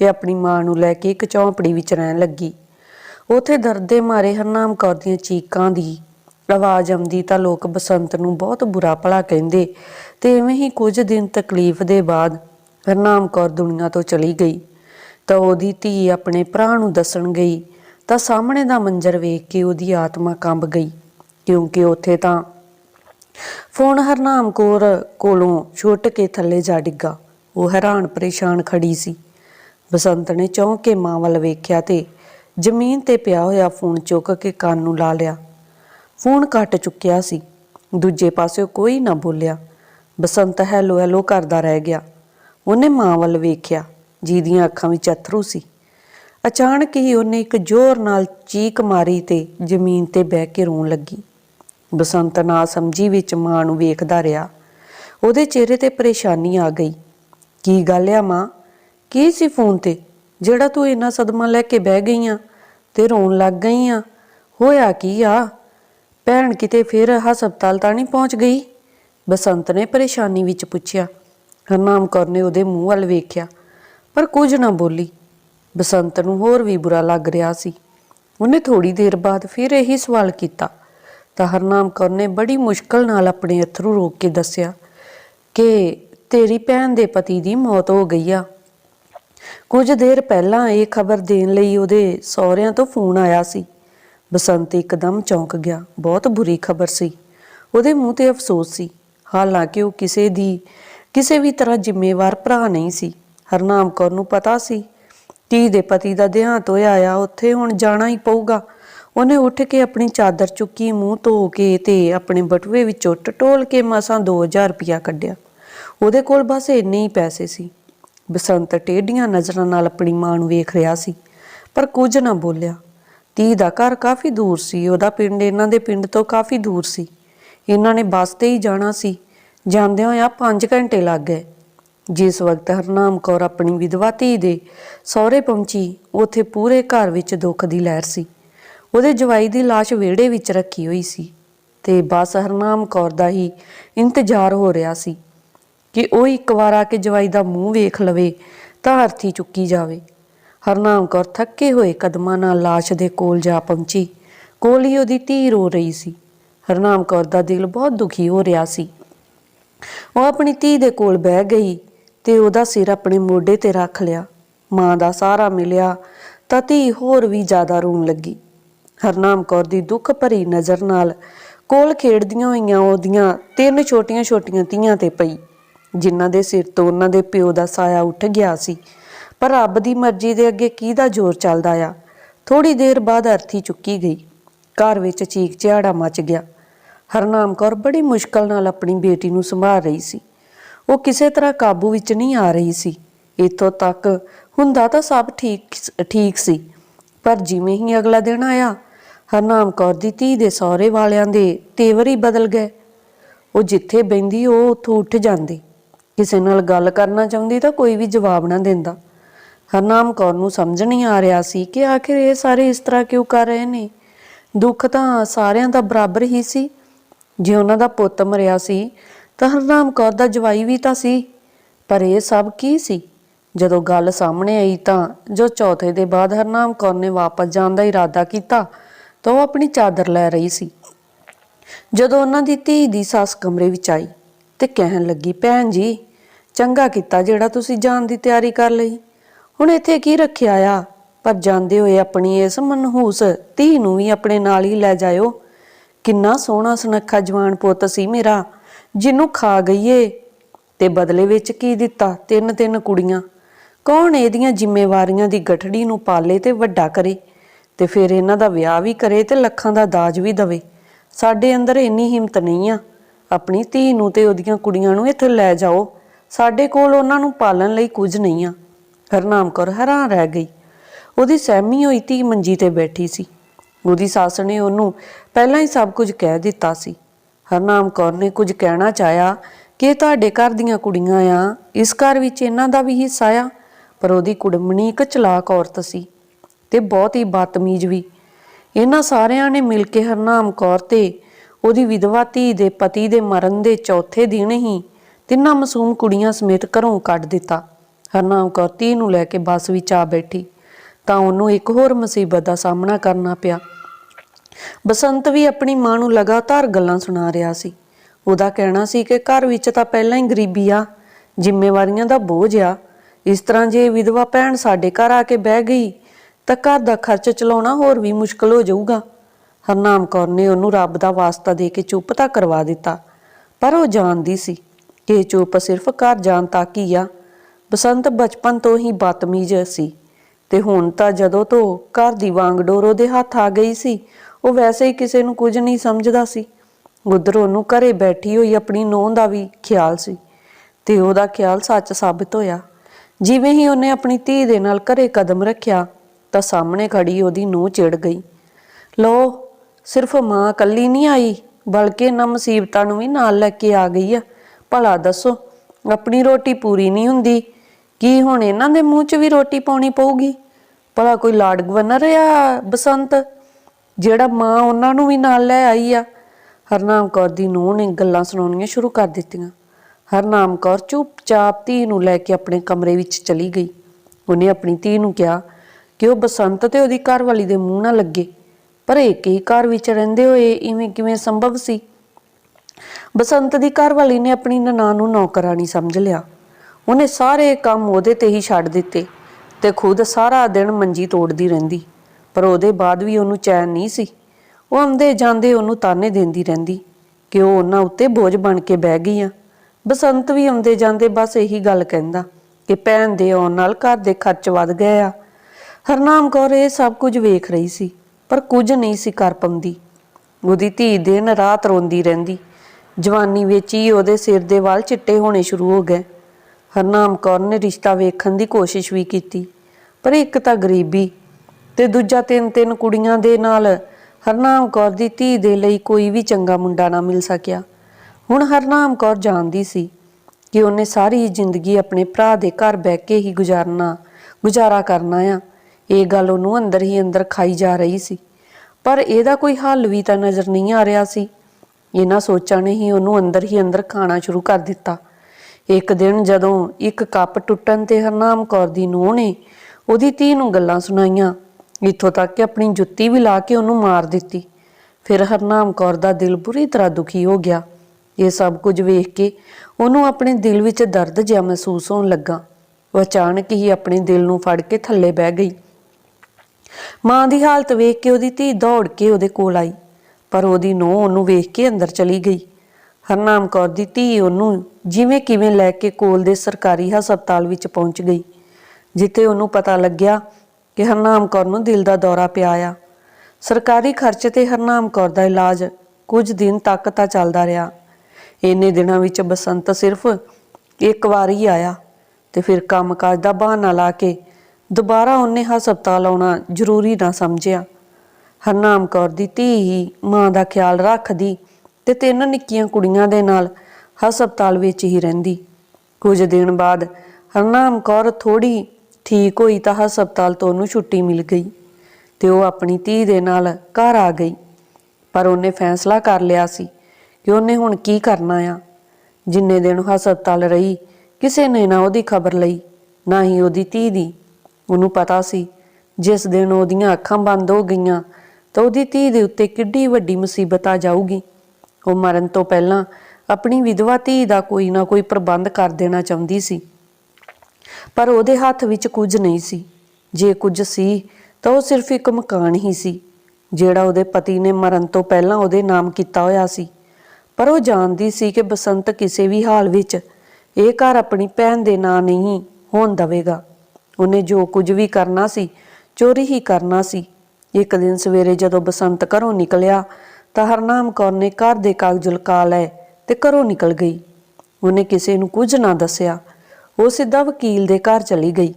S1: ਤੇ ਆਪਣੀ ਮਾਂ ਨੂੰ ਲੈ ਕੇ ਇੱਕ ਝੌਂਪੜੀ ਵਿੱਚ ਰਹਿਣ ਲੱਗੀ। ਉਥੇ ਦਰਦ ਦੇ ਮਾਰੇ ਹਰਨਾਮ ਕੌਰ ਦੀਆਂ ਚੀਕਾਂ ਦੀ ਆਵਾਜ਼ ਆਉਂਦੀ ਤਾਂ ਲੋਕ ਬਸੰਤ ਨੂੰ ਬਹੁਤ ਬੁਰਾ ਭਲਾ ਕਹਿੰਦੇ ਤੇ ਐਵੇਂ ਹੀ ਕੁਝ ਦਿਨ ਤਕਲੀਫ ਦੇ ਬਾਅਦ ਹਰਨਾਮ ਕੌਰ ਦੁਨੀਆ ਤੋਂ ਚਲੀ ਗਈ। ਤਾਂ ਉਹਦੀ ਧੀ ਆਪਣੇ ਭਰਾ ਨੂੰ ਦੱਸਣ ਗਈ ਤਾਂ ਸਾਹਮਣੇ ਦਾ ਮੰਜ਼ਰ ਵੇਖ ਕੇ ਉਹਦੀ ਆਤਮਾ ਕੰਬ ਗਈ ਕਿਉਂਕਿ ਉੱਥੇ ਤਾਂ ਫੋਨ ਹਰਨਾਮ ਕੌਰ ਕੋਲੋਂ ਛੁੱਟ ਕੇ ਥੱਲੇ ਜਾ ਡਿੱਗਾ। ਉਹ ਹੈਰਾਨ ਪਰੇਸ਼ਾਨ ਖੜੀ ਸੀ। ਬਸੰਤ ਨੇ ਚੌਂਕ ਕੇ ਮਾਂ ਵੱਲ ਵੇਖਿਆ ਤੇ ਜ਼ਮੀਨ ਤੇ ਪਿਆ ਹੋਇਆ ਫੋਨ ਚੁੱਕ ਕੇ ਕੰਨ ਨੂੰ ਲਾ ਲਿਆ। ਫੋਨ ਕੱਟ ਚੁੱਕਿਆ ਸੀ। ਦੂਜੇ ਪਾਸੇ ਕੋਈ ਨਾ ਬੋਲਿਆ। ਬਸੰਤ ਹੈਲੋ ਹੈਲੋ ਕਰਦਾ ਰਹਿ ਗਿਆ। ਉਹਨੇ ਮਾਂ ਵੱਲ ਵੇਖਿਆ। ਜਿਹਦੀਆਂ ਅੱਖਾਂ ਵਿੱਚ ਅਥਰੂ ਸੀ। ਅਚਾਨਕ ਹੀ ਉਹਨੇ ਇੱਕ ਜ਼ੋਰ ਨਾਲ ਚੀਕ ਮਾਰੀ ਤੇ ਜ਼ਮੀਨ ਤੇ ਬਹਿ ਕੇ ਰੋਣ ਲੱਗੀ। ਬਸੰਤ ਨਾ ਸਮਝੀ ਵਿੱਚ ਮਾਂ ਨੂੰ ਵੇਖਦਾ ਰਿਹਾ। ਉਹਦੇ ਚਿਹਰੇ ਤੇ ਪਰੇਸ਼ਾਨੀ ਆ ਗਈ। ਕੀ ਗੱਲ ਆ ਮਾਂ? ਕੀ ਸੀ ਫੋਨ ਤੇ? ਜਿਹੜਾ ਤੂੰ ਇੰਨਾ ਸਦਮਾ ਲੈ ਕੇ ਬਹਿ ਗਈ ਆ ਤੇ ਰੋਣ ਲੱਗ ਗਈ ਆ? ਹੋਇਆ ਕੀ ਆ? ਭੈਣ ਕਿਤੇ ਫਿਰ ਹਸਪਤਾਲ ਤਾਂ ਨਹੀਂ ਪਹੁੰਚ ਗਈ? ਬਸੰਤ ਨੇ ਪਰੇਸ਼ਾਨੀ ਵਿੱਚ ਪੁੱਛਿਆ। ਹਰਨਾਮ ਕੌਰ ਨੇ ਉਹਦੇ ਮੂੰਹ ਵੱਲ ਵੇਖਿਆ, ਪਰ ਕੁਝ ਨਾ ਬੋਲੀ। ਬਸੰਤ ਨੂੰ ਹੋਰ ਵੀ ਬੁਰਾ ਲੱਗ ਰਿਹਾ ਸੀ। ਉਹਨੇ ਥੋੜੀ ਦੇਰ ਬਾਅਦ ਫਿਰ ਇਹੀ ਸਵਾਲ ਕੀਤਾ। ਤਾਂ ਹਰਨਾਮ ਕੌਰ ਨੇ ਬੜੀ ਮੁਸ਼ਕਲ ਨਾਲ ਆਪਣੇ ਅਥਰੂ ਰੋਕ ਕੇ ਦੱਸਿਆ ਕਿ ਤੇਰੀ ਭੈਣ ਦੇ ਪਤੀ ਦੀ ਮੌਤ ਹੋ ਗਈ ਆ। ਕੁਝ ਦੇਰ ਪਹਿਲਾਂ ਇਹ ਖਬਰ ਦੇਣ ਲਈ ਉਹਦੇ ਸਹੁਰਿਆਂ ਤੋਂ ਫੋਨ ਆਇਆ ਸੀ। ਬਸੰਤ ਇੱਕਦਮ ਚੌਂਕ ਗਿਆ। ਬਹੁਤ ਬੁਰੀ ਖਬਰ ਸੀ। ਉਹਦੇ ਮੂੰਹ ਤੇ ਅਫਸੋਸ ਸੀ। ਹਾਲਾਂਕਿ ਉਹ ਕਿਸੇ ਦੀ, ਕਿਸੇ ਵੀ ਤਰ੍ਹਾਂ ਜ਼ਿੰਮੇਵਾਰ ਭਰਾ ਨਹੀਂ ਸੀ। ਹਰਨਾਮ ਕੌਰ ਨੂੰ ਪਤਾ ਸੀ, ਧੀ ਦੇ ਪਤੀ ਦਾ ਦੇਹਾਂਤ ਹੋਇਆ ਆ, ਉੱਥੇ ਹੁਣ ਜਾਣਾ ਹੀ ਪਊਗਾ। ਉਹਨੇ ਉੱਠ ਕੇ ਆਪਣੀ ਚਾਦਰ ਚੁੱਕੀ, ਮੂੰਹ ਧੋ ਕੇ ਤੇ ਆਪਣੇ ਬਟੂਏ ਵਿੱਚੋਂ ਟਟੋਲ ਕੇ ਮਸਾਂ 2000 ਰੁਪਇਆ ਕੱਢਿਆ। ਉਹਦੇ ਕੋਲ ਬਸ ਇੰਨੇ ਹੀ ਪੈਸੇ ਸੀ। ਬਸੰਤ ਟੇਢੀਆਂ ਨਜ਼ਰਾਂ ਨਾਲ ਆਪਣੀ ਮਾਂ ਨੂੰ ਵੇਖ ਰਿਹਾ ਸੀ, ਪਰ ਕੁਝ ਨਾ ਬੋਲਿਆ। ਧੀ ਦਾ ਘਰ ਕਾਫੀ ਦੂਰ ਸੀ, ਉਹਦਾ ਪਿੰਡ ਇਹਨਾਂ ਦੇ ਪਿੰਡ ਤੋਂ ਕਾਫੀ ਦੂਰ ਸੀ। ਇਹਨਾਂ ਨੇ ਬੱਸ ਤੇ ਹੀ ਜਾਣਾ ਸੀ। ਜਾਂਦਿਆਂ ਹੋਇਆ 5 ਘੰਟੇ ਲੱਗ ਗਏ। ਜਿਸ ਵਕਤ ਹਰਨਾਮ ਕੌਰ ਆਪਣੀ ਵਿਧਵਾ ਧੀ ਦੇ ਸਹੁਰੇ ਪਹੁੰਚੀ, ਉੱਥੇ ਪੂਰੇ ਘਰ ਵਿੱਚ ਦੁੱਖ ਦੀ ਲਹਿਰ ਸੀ। ਉਹਦੇ ਜਵਾਈ ਦੀ ਲਾਸ਼ ਵਿਹੜੇ ਵਿੱਚ ਰੱਖੀ ਹੋਈ ਸੀ ਤੇ ਬਸ ਹਰਨਾਮ ਕੌਰ ਦਾ ਹੀ ਇੰਤਜ਼ਾਰ ਹੋ ਰਿਹਾ ਸੀ ਕਿ ਉਹ ਇੱਕ ਵਾਰ ਆ ਕੇ ਜਵਾਈ ਦਾ ਮੂੰਹ ਵੇਖ ਲਵੇ ਤਾਂ ਹਰਥੀ ਚੁੱਕੀ ਜਾਵੇ। ਹਰਨਾਮ ਕੌਰ ਥੱਕੇ ਹੋਏ ਕਦਮਾਂ ਨਾਲ ਲਾਸ਼ ਦੇ ਕੋਲ ਜਾ ਪਹੁੰਚੀ। ਕੋਲ ਹੀ ਉਹਦੀ ਧੀ ਰੋ ਰਹੀ ਸੀ। ਹਰਨਾਮ ਕੌਰ ਦਾ ਦਿਲ ਬਹੁਤ ਦੁਖੀ ਹੋ ਰਿਹਾ ਸੀ। ਉਹ ਆਪਣੀ ਧੀ ਦੇ ਕੋਲ ਬਹਿ ਗਈ ਤੇ ਉਹਦਾ ਸਿਰ ਆਪਣੇ ਮੋਢੇ ਤੇ ਰੱਖ ਲਿਆ। ਮਾਂ ਦਾ ਸਹਾਰਾ ਮਿਲਿਆ ਤਾਂ ਧੀ ਹੋਰ ਵੀ ਜ਼ਿਆਦਾ ਰੋਣ ਲੱਗੀ। ਹਰਨਾਮ ਕੌਰ ਦੀ ਦੁੱਖ ਭਰੀ ਨਜ਼ਰ ਨਾਲ ਕੋਲ ਖੇਡਦੀਆਂ ਹੋਈਆਂ ਉਹਦੀਆਂ ਤਿੰਨ ਛੋਟੀਆਂ-ਛੋਟੀਆਂ ਤੀਆਂ ਤੇ ਪਈ, ਜਿਨ੍ਹਾਂ ਦੇ ਸਿਰ ਤੋਂ ਉਹਨਾਂ ਦੇ ਪਿਓ ਦਾ ਸਾਇਆ ਉੱਠ ਗਿਆ ਸੀ। ਪਰ ਰੱਬ ਦੀ ਮਰਜ਼ੀ ਦੇ ਅੱਗੇ ਕਿਹਦਾ ਜ਼ੋਰ ਚੱਲਦਾ ਆ? ਥੋੜੀ ਦੇਰ ਬਾਅਦ ਅਰਥੀ ਚੁੱਕੀ ਗਈ। ਘਰ ਵਿੱਚ ਚੀਕ ਚਿਹਾੜਾ ਮਚ ਗਿਆ। ਹਰਨਾਮ ਕੌਰ ਬੜੀ ਮੁਸ਼ਕਲ ਨਾਲ ਆਪਣੀ ਬੇਟੀ ਨੂੰ ਸੰਭਾਲ ਰਹੀ ਸੀ। ਉਹ ਕਿਸੇ ਤਰ੍ਹਾਂ ਕਾਬੂ ਵਿੱਚ ਨਹੀਂ ਆ ਰਹੀ ਸੀ। ਇੱਥੋਂ ਤੱਕ ਹੁੰਦਾ ਤਾਂ ਸਭ ਠੀਕ ਠੀਕ ਸੀ। ਪਰ ਜਿਵੇਂ ਹੀ ਅਗਲਾ ਦਿਨ ਆਇਆ ਹਰਨਾਮ ਕੌਰ ਦੀ ਧੀ ਦੇ ਸਹੁਰੇ ਵਾਲਿਆਂ ਦੇ ਤੇਵਰ ਹੀ ਬਦਲ ਗਏ। ਉਹ ਜਿੱਥੇ ਬੈੰਦੀ ਉਹ ਉੱਥੋਂ ਉੱਠ ਜਾਂਦੀ। ਕਿਸੇ ਨਾਲ ਗੱਲ ਕਰਨਾ ਚਾਹੁੰਦੀ ਤਾਂ ਕੋਈ ਵੀ ਜਵਾਬ ਨਾ ਦਿੰਦਾ। ਹਰਨਾਮ ਕੌਰ ਨੂੰ ਸਮਝ ਨਹੀਂ ਆ ਰਿਹਾ ਸੀ ਕਿ ਆਖਿਰ ਇਹ ਸਾਰੇ ਇਸ ਤਰ੍ਹਾਂ ਕਿਉਂ ਕਰ ਰਹੇ ਨੇ। ਦੁੱਖ ਤਾਂ ਸਾਰਿਆਂ ਦਾ ਬਰਾਬਰ ਹੀ ਸੀ। ਜੇ ਉਹਨਾਂ ਦਾ ਪੁੱਤ ਮਰਿਆ ਸੀ, ਤਾਂ ਹਰਨਾਮ ਕੌਰ ਦਾ ਜਵਾਈ ਵੀ ਤਾਂ ਸੀ। ਪਰ ਇਹ ਸਭ ਕੀ ਸੀ? ਜਦੋਂ ਗੱਲ ਸਾਹਮਣੇ ਆਈ ਤਾਂ ਜੋ ਚੌਥੇ ਦੇ ਬਾਅਦ ਹਰਨਾਮ ਕੌਰ ਨੇ ਵਾਪਸ ਜਾਣ ਦਾ ਇਰਾਦਾ ਕੀਤਾ ਤਾਂ ਉਹ ਆਪਣੀ ਚਾਦਰ ਲੈ ਰਹੀ ਸੀ। ਜਦੋਂ ਉਹਨਾਂ ਦੀ ਧੀ ਦੀ ਸੱਸ ਕਮਰੇ ਵਿੱਚ ਆਈ ਤੇ ਕਹਿਣ ਲੱਗੀ, ਭੈਣ ਜੀ, ਚੰਗਾ ਕੀਤਾ ਜਿਹੜਾ ਤੁਸੀਂ ਜਾਣ ਦੀ ਤਿਆਰੀ ਕਰ ਲਈ। ਹੁਣ ਇੱਥੇ ਕੀ ਰੱਖਿਆ ਆ? ਪਰ ਜਾਂਦੇ ਹੋਏ ਆਪਣੀ ਇਸ ਮਨਹੂਸ ਧੀ ਨੂੰ ਵੀ ਆਪਣੇ ਨਾਲ ਹੀ ਲੈ ਜਾਇਓ। ਕਿੰਨਾ ਸੋਹਣਾ ਸੁਨੱਖਾ ਜਵਾਨ ਪੁੱਤ ਸੀ ਮੇਰਾ, ਜਿਹਨੂੰ ਖਾ ਗਈਏ। ਤੇ ਬਦਲੇ ਵਿੱਚ ਕੀ ਦਿੱਤਾ ਤਿੰਨ ਤਿੰਨ ਕੁੜੀਆਂ? ਕੌਣ ਇਹਦੀਆਂ ਜ਼ਿੰਮੇਵਾਰੀਆਂ ਦੀ ਗਠੜੀ ਨੂੰ ਪਾਲੇ ਤੇ ਵੱਡਾ ਕਰੇ? ਤੇ ਫਿਰ ਇਹਨਾਂ ਦਾ ਵਿਆਹ ਵੀ ਕਰੇ ਤੇ ਲੱਖਾਂ ਦਾ ਦਾਜ ਵੀ ਦਵੇ। ਸਾਡੇ ਅੰਦਰ ਇੰਨੀ ਹਿੰਮਤ ਨਹੀਂ ਆ। ਆਪਣੀ ਧੀ ਨੂੰ ਤੇ ਉਹਦੀਆਂ ਕੁੜੀਆਂ ਨੂੰ ਇੱਥੇ ਲੈ ਜਾਓ। ਸਾਡੇ ਕੋਲ ਉਹਨਾਂ ਨੂੰ ਪਾਲਣ ਲਈ ਕੁਝ ਨਹੀਂ ਆ। ਹਰਨਾਮ ਕੌਰ ਹੈਰਾਨ ਰਹਿ ਗਈ। ਉਹਦੀ ਸਹਿਮੀ ਹੋਈ ਧੀ ਮੰਜੀ ਤੇ ਬੈਠੀ ਸੀ। ਉਹਦੀ ਸੱਸ ਨੇ ਉਹਨੂੰ ਪਹਿਲਾਂ ਹੀ ਸਭ ਕੁਝ ਕਹਿ ਦਿੱਤਾ ਸੀ। ਹਰਨਾਮ ਕੌਰ ਨੇ ਕੁਝ ਕਹਿਣਾ ਚਾਹਿਆ ਕਿ ਤੁਹਾਡੇ ਘਰ ਦੀਆਂ ਕੁੜੀਆਂ ਆ। ਇਸ ਘਰ ਵਿੱਚ ਇਹਨਾਂ ਦਾ ਵੀ ਹਿੱਸਾ ਆ। ਪਰ ਉਹਦੀ ਕੁੜਮਣੀ ਇੱਕ ਚਲਾਕ ਔਰਤ ਸੀ। ਤੇ ਬਹੁਤ ਹੀ ਬਦਤਮੀਜ਼ ਵੀ। ਇਹਨਾਂ ਸਾਰਿਆਂ ਨੇ ਮਿਲ ਕੇ ਹਰਨਾਮ ਕੌਰ ਤੇ ਉਹਦੀ ਵਿਧਵਾ ਧੀ ਦੇ ਪਤੀ ਦੇ ਮਰਨ ਦੇ ਚੌਥੇ ਦਿਨ ਹੀ ਤਿੰਨਾਂ ਮਾਸੂਮ ਕੁੜੀਆਂ ਸਮੇਤ ਘਰੋਂ ਕੱਢ ਦਿੱਤਾ। ਹਰਨਾਮ ਕੌਰ ਧੀ ਨੂੰ ਲੈ ਕੇ ਬੱਸ ਵਿੱਚ ਆ ਬੈਠੀ। ਤਾਂ ਉਹਨੂੰ ਇੱਕ ਹੋਰ ਮੁਸੀਬਤ ਦਾ ਸਾਹਮਣਾ ਕਰਨਾ ਪਿਆ। ਬਸੰਤ ਵੀ ਆਪਣੀ ਮਾਂ ਨੂੰ ਲਗਾਤਾਰ ਗੱਲਾਂ ਸੁਣਾ ਰਿਹਾ ਸੀ। ਉਹਦਾ ਕਹਿਣਾ ਸੀ ਕਿ ਘਰ ਵਿੱਚ ਤਾਂ ਪਹਿਲਾਂ ਹੀ ਗਰੀਬੀ ਆ, ਜ਼ਿੰਮੇਵਾਰੀਆਂ ਦਾ ਬੋਝ ਆ। ਇਸ ਤਰ੍ਹਾਂ ਜੇ ਵਿਧਵਾ ਭੈਣ ਸਾਡੇ ਘਰ ਆ ਕੇ ਬਹਿ ਗਈ ਤਾਂ ਘਰ ਦਾ ਖਰਚ ਚਲਾਉਣਾ ਹੋਰ ਵੀ ਮੁਸ਼ਕਲ ਹੋ ਜਾਊਗਾ। ਹਰਨਾਮ ਕੌਰ ਨੇ ਉਹਨੂੰ ਰੱਬ ਦਾ ਵਾਸਤਾ ਦੇ ਕੇ ਚੁੱਪ ਤਾਂ ਕਰਵਾ ਦਿੱਤਾ, ਪਰ ਉਹ ਜਾਣਦੀ ਸੀ ਕਿ ਇਹ ਚੁੱਪ ਸਿਰਫ ਘਰ ਜਾਣ ਤੱਕ ਹੀ ਆ। ਬਸੰਤ ਬਚਪਨ ਤੋਂ ਹੀ ਬਤਮੀਜ਼ ਸੀ ਤੇ ਹੁਣ ਤਾਂ ਜਦੋਂ ਤੋਂ ਘਰ ਦੀ ਵਾਂਗਡੋਰ ਉਹਦੇ ਹੱਥ ਆ ਗਈ ਸੀ, ਉਹ ਵੈਸੇ ਹੀ ਕਿਸੇ ਨੂੰ ਕੁਝ ਨਹੀਂ ਸਮਝਦਾ ਸੀ। ਉਧਰ ਉਹਨੂੰ ਘਰੇ ਬੈਠੀ ਹੋਈ ਆਪਣੀ ਨੋਂ ਦਾ ਵੀ ਖਿਆਲ ਸੀ ਤੇ ਉਹਦਾ ਖਿਆਲ ਸੱਚ ਸਾਬਤ ਹੋਇਆ। ਜਿਵੇਂ ਹੀ ਉਹਨੇ ਆਪਣੀ ਧੀ ਦੇ ਨਾਲ ਘਰੇ ਕਦਮ ਰੱਖਿਆ ਤਾਂ ਸਾਹਮਣੇ ਖੜੀ ਉਹਦੀ ਨੂੰਹ ਚਿੜ ਗਈ। ਲੋ, ਸਿਰਫ ਮਾਂ ਕੱਲੀ ਨਹੀਂ ਆਈ, ਬਲਕਿ ਇਹਨਾਂ ਮੁਸੀਬਤਾਂ ਨੂੰ ਵੀ ਨਾਲ ਲੈ ਕੇ ਆ ਗਈ ਆ। ਭਲਾ ਦੱਸੋ, ਆਪਣੀ ਰੋਟੀ ਪੂਰੀ ਨਹੀਂ ਹੁੰਦੀ, ਕੀ ਹੁਣ ਇਹਨਾਂ ਦੇ ਮੂੰਹ 'ਚ ਵੀ ਰੋਟੀ ਪਾਉਣੀ ਪਊਗੀ? ਭਲਾ ਕੋਈ ਲਾਡ ਨਾ ਰਿਹਾ ਬਸੰਤ, ਜਿਹੜਾ ਮਾਂ ਉਹਨਾਂ ਨੂੰ ਵੀ ਨਾਲ ਲੈ ਆਈ ਆ? ਹਰਨਾਮ ਕੌਰ ਦੀ ਨੂੰਹ ਨੇ ਗੱਲਾਂ ਸੁਣਾਉਣੀਆਂ ਸ਼ੁਰੂ ਕਰ ਦਿੱਤੀਆਂ। ਹਰਨਾਮ ਕੌਰ ਚੁੱਪਚਾਪ ਧੀ ਨੂੰ ਲੈ ਕੇ ਆਪਣੇ ਕਮਰੇ ਵਿੱਚ ਚਲੀ ਗਈ। ਉਹਨੇ ਆਪਣੀ ਧੀ ਨੂੰ ਕਿਹਾ ਕਿ ਉਹ ਬਸੰਤ ਤੇ ਉਹਦੀ ਘਰਵਾਲੀ ਦੇ ਮੂੰਹ ਨਾ ਲੱਗੇ। ਪਰ ਇੱਕ ਹੀ ਘਰ ਵਿੱਚ ਰਹਿੰਦੇ ਹੋਏ ਇਵੇਂ ਕਿਵੇਂ ਸੰਭਵ ਸੀ? ਬਸੰਤ ਦੀ ਘਰਵਾਲੀ ਨੇ ਆਪਣੀ ਨਨਾਣ ਨੂੰ ਨੌਕਰਾਨੀ ਸਮਝ ਲਿਆ। ਉਹਨੇ ਸਾਰੇ ਕੰਮ ਉਹਦੇ ਤੇ ਹੀ ਛੱਡ ਦਿੱਤੇ ਤੇ ਖੁਦ ਸਾਰਾ ਦਿਨ ਮੰਜੀ ਤੋੜਦੀ ਰਹਿੰਦੀ। ਪਰ ਉਹਦੇ ਬਾਅਦ ਵੀ ਉਹਨੂੰ ਚੈਨ ਨਹੀਂ ਸੀ। ਉਹ ਆਉਂਦੇ ਜਾਂਦੇ ਉਹਨੂੰ ਤਾਨੇ ਦਿੰਦੀ ਰਹਿੰਦੀ ਕਿ ਉਹ ਉਹਨਾਂ ਉੱਤੇ ਬੋਝ ਬਣ ਕੇ ਬਹਿ ਗਈ ਆ ਬਸੰਤ ਵੀ ਆਉਂਦੇ ਜਾਂਦੇ ਬਸ ਇਹੀ ਗੱਲ ਕਹਿੰਦਾ ਕਿ ਭੈਣ ਦੇ ਆਉਣ ਨਾਲ ਘਰ ਦੇ ਖਰਚ ਵੱਧ ਗਏ ਆ। ਹਰਨਾਮ ਕੌਰ ਇਹ ਸਭ ਕੁਝ ਵੇਖ ਰਹੀ ਸੀ, ਪਰ ਕੁਝ ਨਹੀਂ ਸੀ ਕਰ ਪਾਉਂਦੀ ਉਹਦੀ ਧੀ ਦਿਨ ਰਾਤ ਰੋਂਦੀ ਰਹਿੰਦੀ। ਜਵਾਨੀ ਵਿੱਚ ਹੀ ਉਹਦੇ ਸਿਰ ਦੇ ਵਾਲ ਚਿੱਟੇ ਹੋਣੇ ਸ਼ੁਰੂ ਹੋ ਗਏ। ਹਰਨਾਮ ਕੌਰ ਨੇ ਰਿਸ਼ਤਾ ਵੇਖਣ ਦੀ ਕੋਸ਼ਿਸ਼ ਵੀ ਕੀਤੀ, ਪਰ ਇੱਕ ਤਾਂ ਗਰੀਬੀ ਤੇ ਦੂਜਾ ਤਿੰਨ ਤਿੰਨ ਕੁੜੀਆਂ ਦੇ ਨਾਲ ਹਰਨਾਮ ਕੌਰ ਦੀ ਧੀ ਦੇ ਲਈ ਕੋਈ ਵੀ ਚੰਗਾ ਮੁੰਡਾ ਨਾ ਮਿਲ ਸਕਿਆ। ਹੁਣ ਹਰਨਾਮ ਕੌਰ ਜਾਣਦੀ ਸੀ ਕਿ ਉਹਨੇ ਸਾਰੀ ਜ਼ਿੰਦਗੀ ਆਪਣੇ ਭਰਾ ਦੇ ਘਰ ਬਹਿ ਕੇ ਹੀ ਗੁਜ਼ਾਰਨਾ ਗੁਜ਼ਾਰਾ ਕਰਨਾ ਆ। ਇਹ ਗੱਲ ਉਹਨੂੰ ਅੰਦਰ ਹੀ ਅੰਦਰ ਖਾਈ ਜਾ ਰਹੀ ਸੀ। ਪਰ ਇਹਦਾ ਕੋਈ ਹੱਲ ਵੀ ਤਾਂ ਨਜ਼ਰ ਨਹੀਂ ਆ ਰਿਹਾ ਸੀ। ਇਹਨਾਂ ਸੋਚਾਂ ਨੇ ਹੀ ਉਹਨੂੰ ਅੰਦਰ ਹੀ ਅੰਦਰ ਖਾਣਾ ਸ਼ੁਰੂ ਕਰ ਦਿੱਤਾ। ਇੱਕ ਦਿਨ ਜਦੋਂ ਇੱਕ ਕੱਪ ਟੁੱਟਣ ਤੇ ਹਰਨਾਮ ਕੌਰ ਦੀ ਨੂੰਹ ਨੇ ਉਹਦੀ ਧੀ ਨੂੰ ਗੱਲਾਂ ਸੁਣਾਈਆਂ, ਇੱਥੋਂ ਤੱਕ ਕਿ ਆਪਣੀ ਜੁੱਤੀ ਵੀ ਲਾ ਕੇ ਉਹਨੂੰ ਮਾਰ ਦਿੱਤੀ। ਫਿਰ ਹਰਨਾਮ ਕੌਰ ਦਾ ਦਿਲ ਬੁਰੀ ਤਰ੍ਹਾਂ ਦੁਖੀ ਹੋ ਗਿਆ। ਇਹ ਸਭ ਕੁਝ ਵੇਖ ਕੇ ਉਹਨੂੰ ਆਪਣੇ ਦਿਲ ਵਿੱਚ ਦਰਦ ਜਿਹਾ ਮਹਿਸੂਸ ਹੋਣ ਲੱਗਾ। ਉਹ ਅਚਾਨਕ ਹੀ ਆਪਣੇ ਦਿਲ ਨੂੰ ਫੜ ਕੇ ਥੱਲੇ ਬਹਿ ਗਈ। ਮਾਂ ਦੀ ਹਾਲਤ ਵੇਖ ਕੇ ਉਹਦੀ ਧੀ ਦੌੜ ਕੇ ਉਹਦੇ ਕੋਲ ਆਈ, ਪਰ ਉਹਦੀ ਨੂੰਹ ਉਹਨੂੰ ਵੇਖ ਕੇ ਅੰਦਰ ਚਲੀ ਗਈ। ਹਰਨਾਮ ਕੌਰ ਦੀ ਧੀ ਉਹਨੂੰ ਜਿਵੇਂ ਕਿਵੇਂ ਲੈ ਕੇ ਕੋਲ ਦੇ ਸਰਕਾਰੀ ਹਸਪਤਾਲ ਵਿੱਚ ਪਹੁੰਚ ਗਈ, ਜਿੱਥੇ ਉਹਨੂੰ ਪਤਾ ਲੱਗਿਆ ਕਿ ਹਰਨਾਮ ਕੌਰ ਨੂੰ ਦਿਲ ਦਾ ਦੌਰਾ ਪਿਆ ਆ। ਸਰਕਾਰੀ ਖਰਚ ਤੇ ਹਰਨਾਮ ਕੌਰ ਦਾ ਇਲਾਜ ਕੁਝ ਦਿਨ ਤੱਕ ਤਾਂ ਚੱਲਦਾ ਰਿਹਾ। ਇੰਨੇ ਦਿਨਾਂ ਵਿੱਚ ਬਸੰਤ ਸਿਰਫ ਇੱਕ ਵਾਰ ਹੀ ਆਇਆ ਤੇ ਫਿਰ ਕੰਮਕਾਜ ਦਾ ਬਹਾਨਾ ਲਾ ਕੇ ਦੁਬਾਰਾ ਉਹਨੇ ਹਸਪਤਾਲ ਆਉਣਾ ਜ਼ਰੂਰੀ ਨਾ ਸਮਝਿਆ। ਹਰਨਾਮ ਕੌਰ ਦੀ ਧੀ ਹੀ ਮਾਂ ਦਾ ਖਿਆਲ ਰੱਖਦੀ ਤੇ ਤਿੰਨ ਨਿੱਕੀਆਂ ਕੁੜੀਆਂ ਦੇ ਨਾਲ ਹਸਪਤਾਲ ਵਿੱਚ ਹੀ ਰਹਿੰਦੀ। ਕੁਝ ਦਿਨ ਬਾਅਦ ਹਰਨਾਮ ਕੌਰ ਥੋੜੀ ਠੀਕ ਹੋਈ ਤਾਂ ਹਸਪਤਾਲ ਤੋਂ ਉਹਨੂੰ ਛੁੱਟੀ ਮਿਲ ਗਈ ਤੇ ਉਹ ਆਪਣੀ ਧੀ ਦੇ ਨਾਲ ਘਰ ਆ ਗਈ। ਪਰ ਉਹਨੇ ਫੈਸਲਾ ਕਰ ਲਿਆ ਸੀ ਕਿ ਉਹਨੇ ਹੁਣ ਕੀ ਕਰਨਾ ਆ। ਜਿੰਨੇ ਦਿਨ ਹਸਪਤਾਲ ਰਹੀ, ਕਿਸੇ ਨੇ ਨਾ ਉਹਦੀ ਖਬਰ ਲਈ, ਨਾ ਹੀ ਉਹਦੀ ਧੀ ਦੀ। ਉਹਨੂੰ ਪਤਾ ਸੀ, ਜਿਸ ਦਿਨ ਉਹਦੀਆਂ ਅੱਖਾਂ ਬੰਦ ਹੋ ਗਈਆਂ ਤਾਂ ਉਹਦੀ ਧੀ ਦੇ ਉੱਤੇ ਕਿੱਡੀ ਵੱਡੀ ਮੁਸੀਬਤ ਆ ਜਾਊਗੀ। ਉਹ ਮਰਨ ਤੋਂ ਪਹਿਲਾਂ ਆਪਣੀ ਵਿਧਵਾ ਧੀ ਦਾ ਕੋਈ ਨਾ ਕੋਈ ਪ੍ਰਬੰਧ ਕਰ ਦੇਣਾ ਚਾਹੁੰਦੀ ਸੀ। ਪਰ ਉਹਦੇ ਹੱਥ ਵਿੱਚ ਕੁਝ ਨਹੀਂ ਸੀ। ਜੇ ਕੁਝ ਸੀ ਤਾਂ ਉਹ ਸਿਰਫ ਇੱਕ ਮਕਾਨ ਹੀ ਸੀ, ਜਿਹੜਾ ਉਹਦੇ ਪਤੀ ਨੇ ਮਰਨ ਤੋਂ ਪਹਿਲਾਂ ਉਹਦੇ ਨਾਮ ਕੀਤਾ ਹੋਇਆ ਸੀ। ਪਰ ਉਹ ਜਾਣਦੀ ਸੀ ਕਿ ਬਸੰਤ ਕਿਸੇ ਵੀ ਹਾਲ ਵਿੱਚ ਇਹ ਘਰ ਆਪਣੀ ਭੈਣ ਦੇ ਨਾਂ ਨਹੀਂ ਹੋਣ ਦੇਵੇਗਾ। ਉਹਨੇ ਜੋ ਕੁਝ ਵੀ ਕਰਨਾ ਸੀ, ਚੋਰੀ ਹੀ ਕਰਨਾ ਸੀ। ਇੱਕ ਦਿਨ ਸਵੇਰੇ ਜਦੋਂ ਬਸੰਤ ਘਰੋਂ ਨਿਕਲਿਆ, ਤਾਂ ਹਰਨਾਮ ਕੌਰ ਨੇ ਘਰ ਦੇ ਕਾਗਜ਼ ਲੁਕਾ ਲਏ ਤੇ ਘਰੋਂ ਨਿਕਲ ਗਈ। ਉਹਨੇ ਕਿਸੇ ਨੂੰ ਕੁਝ ਨਾ ਦੱਸਿਆ। ਉਹ ਸਿੱਧਾ ਵਕੀਲ ਦੇ ਘਰ ਚਲੀ ਗਈ।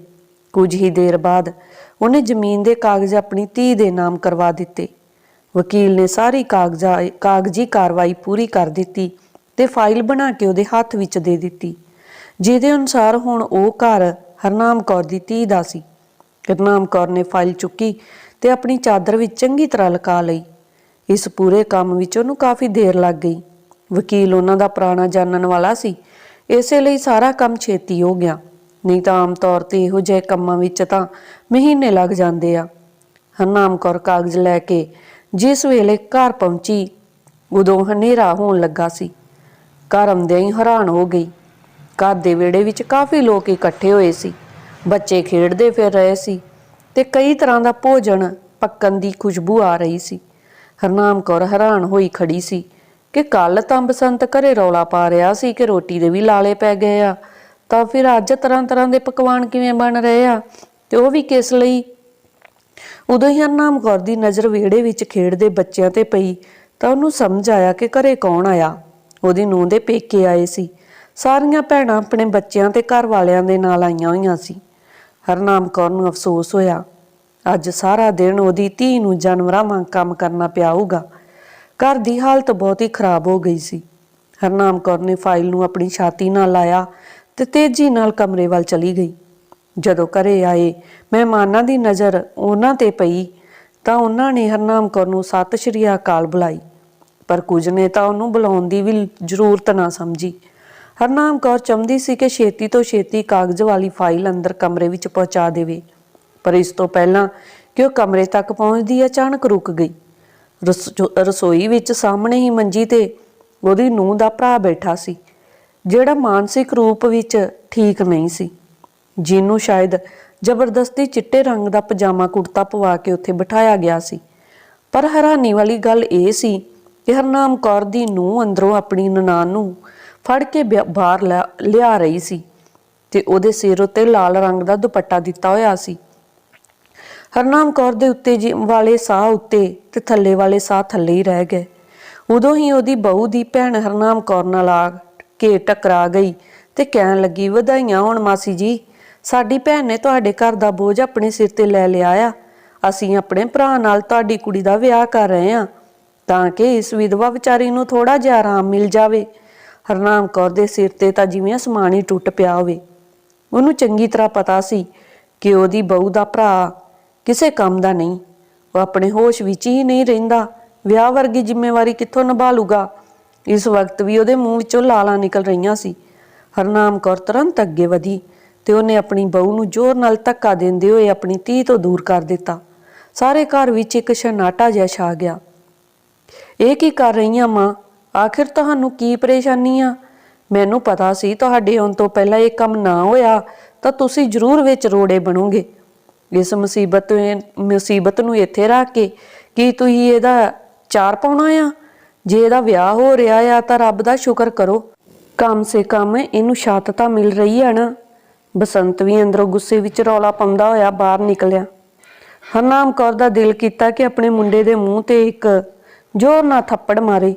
S1: ਕੁਝ ਹੀ ਦੇਰ ਬਾਅਦ ਉਹਨੇ ਜ਼ਮੀਨ ਦੇ ਕਾਗਜ਼ ਆਪਣੀ ਧੀ ਦੇ ਨਾਮ ਕਰਵਾ ਦਿੱਤੇ। ਵਕੀਲ ਨੇ ਸਾਰੀ ਕਾਗਜ਼ਾ, ਕਾਗਜ਼ੀ ਕਾਰਵਾਈ ਪੂਰੀ ਕਰ ਦਿੱਤੀ ਤੇ ਫਾਈਲ ਬਣਾ ਕੇ ਉਹਦੇ ਹੱਥ ਵਿੱਚ ਦੇ ਦਿੱਤੀ। ਜਿਹਦੇ ਅਨੁਸਾਰ ਹੁਣ ਉਹ ਘਰ ਹਰਨਾਮ ਕੌਰ ਦੀ ਧੀ ਦਾ ਸੀ। ਹਰਨਾਮ ਕੌਰ ਨੇ ਫਾਈਲ ਚੁੱਕੀ ਤੇ ਆਪਣੀ ਚਾਦਰ ਵਿੱਚ ਚੰਗੀ ਤਰ੍ਹਾਂ ਲਗਾ ਲਈ। ਇਸ ਪੂਰੇ ਕੰਮ ਵਿੱਚ ਉਹਨੂੰ ਕਾਫੀ ਦੇਰ ਲੱਗ ਗਈ। ਵਕੀਲ ਉਹਨਾਂ ਦਾ ਪੁਰਾਣਾ ਜਾਣਨ ਵਾਲਾ ਸੀ। ਇਸੇ ਲਈ ਸਾਰਾ ਕੰਮ ਛੇਤੀ ਹੋ ਗਿਆ। ਨਹੀਂ ਤਾਂ ਆਮ ਤੌਰ ਤੇ ਇਹੋ ਜਿਹੇ ਕੰਮਾਂ ਵਿੱਚ ਤਾਂ ਮਹੀਨੇ ਲੱਗ ਜਾਂਦੇ ਆ। ਹਰਨਾਮ ਕੌਰ ਕਾਗਜ਼ ਲੈ ਕੇ ਜਿਸ ਵੇਲੇ ਘਰ ਪਹੁੰਚੀ, ਉਦੋਂ ਹਨੇਰਾ ਹੋਣ ਲੱਗਾ ਸੀ। ਘਰ ਆਉਂਦਿਆਂ ਹੀ ਹੈਰਾਨ ਹੋ ਗਈ। ਘਰ ਦੇ ਵਿਹੜੇ ਵਿੱਚ ਕਾਫੀ ਲੋਕ ਇਕੱਠੇ ਹੋਏ ਸੀ। ਬੱਚੇ ਖੇਡਦੇ ਫਿਰ ਰਹੇ ਸੀ ਤੇ ਕਈ ਤਰ੍ਹਾਂ ਦਾ ਭੋਜਨ ਪੱਕਣ ਦੀ ਖੁਸ਼ਬੂ ਆ ਰਹੀ ਸੀ। ਹਰਨਾਮ ਕੌਰ ਹੈਰਾਨ ਹੋਈ ਖੜੀ ਸੀ ਕਿ ਕੱਲ ਤਾਂ ਬਸੰਤ ਘਰੇ ਰੌਲਾ ਪਾ ਰਿਹਾ ਸੀ ਕਿ ਰੋਟੀ ਦੇ ਵੀ ਲਾਲੇ ਪੈ ਗਏ ਆ। ਤਾਂ ਫਿਰ ਅੱਜ ਤਰ੍ਹਾਂ ਤਰ੍ਹਾਂ ਦੇ ਪਕਵਾਨ ਕਿਵੇਂ ਬਣ ਰਹੇ ਆ ਤੇ ਉਹ ਵੀ ਕਿਸ ਲਈ? ਉਦੋਂ ਹੀ ਹਰਨਾਮ ਕੌਰ ਦੀ ਨਜ਼ਰ ਵਿਹੜੇ ਵਿੱਚ ਖੇਡਦੇ ਬੱਚਿਆਂ ਤੇ ਪਈ ਤਾਂ ਉਹਨੂੰ ਸਮਝ ਆਇਆ ਕਿ ਘਰੇ ਕੌਣ ਆਇਆ। ਉਹਦੀ ਨੂੰਹ ਦੇ ਪੇਕੇ ਆਏ ਸੀ। ਸਾਰੀਆਂ ਭੈਣਾਂ ਆਪਣੇ ਬੱਚਿਆਂ ਤੇ ਘਰ ਵਾਲਿਆਂ ਦੇ ਨਾਲ ਆਈਆਂ ਹੋਈਆਂ ਸੀ। ਹਰਨਾਮ ਕੌਰ ਨੂੰ ਅਫਸੋਸ ਹੋਇਆ, ਅੱਜ ਸਾਰਾ ਦਿਨ ਉਹਦੀ ਧੀ ਨੂੰ ਜਾਨਵਰਾਂ ਵਾਂਗ ਕੰਮ ਕਰਨਾ ਪਿਆ ਹੋਊਗਾ। ਘਰ ਦੀ ਹਾਲਤ ਬਹੁਤ ਹੀ ਖਰਾਬ ਹੋ ਗਈ ਸੀ। ਹਰਨਾਮ ਕੌਰ ਨੇ ਫਾਈਲ ਨੂੰ ਆਪਣੀ ਛਾਤੀ ਨਾਲ ਲਾਇਆ ਤੇ ਤੇਜ਼ੀ ਨਾਲ ਕਮਰੇ ਵੱਲ ਚਲੀ ਗਈ। ਜਦੋਂ ਘਰੇ ਆਏ, ਮਹਿਮਾਨਾਂ ਦੀ ਨਜ਼ਰ ਉਹਨਾਂ ਤੇ ਪਈ ਤਾਂ ਉਹਨਾਂ ਨੇ ਹਰਨਾਮ ਕੌਰ ਨੂੰ ਸਤਿ ਸ਼੍ਰੀ ਅਕਾਲ ਬੁਲਾਈ। ਪਰ ਕੁਝ ਨੇ ਤਾਂ ਉਹਨੂੰ ਬੁਲਾਉਣ ਦੀ ਵੀ ਜ਼ਰੂਰਤ ਨਾ ਸਮਝੀ। ਹਰਨਾਮ ਕੌਰ ਚਾਹੁੰਦੀ ਸੀ ਕਿ ਛੇਤੀ ਤੋਂ ਛੇਤੀ ਕਾਗਜ਼ ਵਾਲੀ ਫਾਈਲ ਅੰਦਰ ਕਮਰੇ ਵਿੱਚ ਪਹੁੰਚਾ ਦੇਵੇ, ਪਰ ਇਸ ਤੋਂ ਪਹਿਲਾਂ ਕਿ ਉਹ ਕਮਰੇ ਤੱਕ ਪਹੁੰਚਦੀ ਅਚਾਨਕ ਰੁਕ ਗਈ। ਰਸ- ਰਸੋਈ ਵਿੱਚ ਸਾਹਮਣੇ ਹੀ ਮੰਜੀ ਤੇ ਉਹਦੀ ਨੂੰਹ ਦਾ ਭਰਾ ਬੈਠਾ ਸੀ, ਜਿਹੜਾ ਮਾਨਸਿਕ ਰੂਪ ਵਿੱਚ ਠੀਕ ਨਹੀਂ ਸੀ। ਜਿਹਨੂੰ ਸ਼ਾਇਦ ਜ਼ਬਰਦਸਤੀ ਚਿੱਟੇ ਰੰਗ ਦਾ ਪਜਾਮਾ ਕੁੜਤਾ ਪਵਾ ਕੇ ਉੱਥੇ ਬਿਠਾਇਆ ਗਿਆ ਸੀ। ਪਰ ਹੈਰਾਨੀ ਵਾਲੀ ਗੱਲ ਇਹ ਸੀ ਕਿ ਹਰਨਾਮ ਕੌਰ ਦੀ ਨੂੰਹ ਅੰਦਰੋਂ ਆਪਣੀ ਨਨਾਣ ਨੂੰ ਫੜ ਕੇ ਬਿਆ- ਬਾਹਰ ਲਿਆ- ਲਿਆ ਰਹੀ ਸੀ ਤੇ ਉਹਦੇ ਸਿਰ ਉੱਤੇ ਲਾਲ ਰੰਗ ਦਾ ਦੁਪੱਟਾ ਦਿੱਤਾ ਹੋਇਆ ਸੀ। ਹਰਨਾਮ ਕੌਰ ਦੇ ਉੱਤੇ ਜੀ, ਵਾਲੇ ਸਾਹ ਉੱਤੇ ਤੇ ਥੱਲੇ ਵਾਲੇ ਸਾਹ ਥੱਲੇ ਹੀ ਰਹਿ ਗਏ। ਉਦੋਂ ਹੀ ਉਹਦੀ ਬਹੂ ਦੀ ਭੈਣ ਹਰਨਾਮ ਕੌਰ ਨਾਲ ਆ ਕੇ ਟਕਰਾ ਗਈ ਤੇ ਕਹਿਣ ਲੱਗੀ, ਵਧਾਈਆਂ ਹੋਣ ਮਾਸੀ ਜੀ। ਸਾਡੀ ਭੈਣ ਨੇ ਤੁਹਾਡੇ ਘਰ ਦਾ ਬੋਝ ਆਪਣੇ ਸਿਰ ਤੇ ਲੈ ਲਿਆ ਆ। ਅਸੀਂ ਆਪਣੇ ਭਰਾ ਨਾਲ ਤੁਹਾਡੀ ਕੁੜੀ ਦਾ ਵਿਆਹ ਕਰ ਰਹੇ ਹਾਂ ਤਾਂ ਕਿ ਇਸ ਵਿਧਵਾ ਵਿਚਾਰੀ ਨੂੰ ਥੋੜਾ ਜਿਹਾ ਆਰਾਮ ਮਿਲ ਜਾਵੇ। ਹਰਨਾਮ ਕੌਰ ਦੇ ਸਿਰ ਤੇ ਤਾਂ ਜਿਵੇਂ ਅਸਮਾਨ ਹੀ ਟੁੱਟ ਪਿਆ ਹੋਵੇ। ਉਹਨੂੰ ਚੰਗੀ ਤਰ੍ਹਾਂ ਪਤਾ ਸੀ ਕਿ ਉਹਦੀ ਬਹੂ ਦਾ ਭਰਾ ਕਿਸੇ ਕੰਮ ਦਾ ਨਹੀਂ। ਉਹ ਆਪਣੇ ਹੋਸ਼ ਵਿੱਚ ਹੀ ਨਹੀਂ ਰਹਿੰਦਾ। ਵਿਆਹ ਵਰਗੀ ਜ਼ਿੰਮੇਵਾਰੀ ਕਿੱਥੋਂ ਨਿਭਾ ਲੂਗਾ? ਇਸ ਵਕਤ ਵੀ ਉਹਦੇ ਮੂੰਹ ਵਿੱਚੋਂ ਲਾਲਾਂ ਨਿਕਲ ਰਹੀਆਂ ਸੀ। ਹਰਨਾਮ ਕੌਰ ਤੁਰੰਤ ਅੱਗੇ ਵਧੀ ਤੇ ਉਹਨੇ ਆਪਣੀ ਬਹੂ ਨੂੰ ਜ਼ੋਰ ਨਾਲ ਧੱਕਾ ਦਿੰਦੇ ਹੋਏ ਆਪਣੀ ਧੀ ਤੋਂ ਦੂਰ ਕਰ ਦਿੱਤਾ। ਸਾਰੇ ਘਰ ਵਿੱਚ ਇੱਕ ਸ਼ਨਾਟਾ ਜਿਹਾ ਛਾ ਗਿਆ। ਇਹ ਕੀ ਕਰ ਰਹੀਆਂ ਮਾਂ? ਆਖਿਰ ਤੁਹਾਨੂੰ ਕੀ ਪਰੇਸ਼ਾਨੀ ਆ? ਮੈਨੂੰ ਪਤਾ ਸੀ ਤੁਹਾਡੇ ਆਉਣ ਤੋਂ ਪਹਿਲਾਂ ਇਹ ਕੰਮ ਨਾ ਹੋਇਆ, ਤਾਂ ਤੁਸੀਂ ਜ਼ਰੂਰ ਵਿੱਚ ਰੋੜੇ ਬਣੋਗੇ। ਇਸ ਮੁਸੀਬਤ ਮੁਸੀਬਤ ਨੂੰ ਇੱਥੇ ਰੱਖ ਕੇ ਕੀ ਤੁਸੀਂ ਇਹਦਾ ਚਾਰ ਪਾਉਣਾ ਆ? ਜੇ ਇਹਦਾ ਵਿਆਹ ਹੋ ਰਿਹਾ ਆ, ਤਾਂ ਰੱਬ ਦਾ ਸ਼ੁਕਰ ਕਰੋ। ਕਮ ਸੇ ਕਮ ਇਹਨੂੰ ਛਾਤ ਤਾਂ ਮਿਲ ਰਹੀ ਆ ਨਾ। ਬਸੰਤ ਵੀ ਅੰਦਰੋਂ ਗੁੱਸੇ ਵਿੱਚ ਰੌਲਾ ਪਾਉਂਦਾ ਹੋਇਆ ਬਾਹਰ ਨਿਕਲਿਆ। ਹਰਨਾਮ ਕੌਰ ਦਾ ਦਿਲ ਕੀਤਾ ਕਿ ਆਪਣੇ ਮੁੰਡੇ ਦੇ ਮੂੰਹ ਤੇ ਇੱਕ ਜ਼ੋਰ ਨਾਲ ਥੱਪੜ ਮਾਰੇ।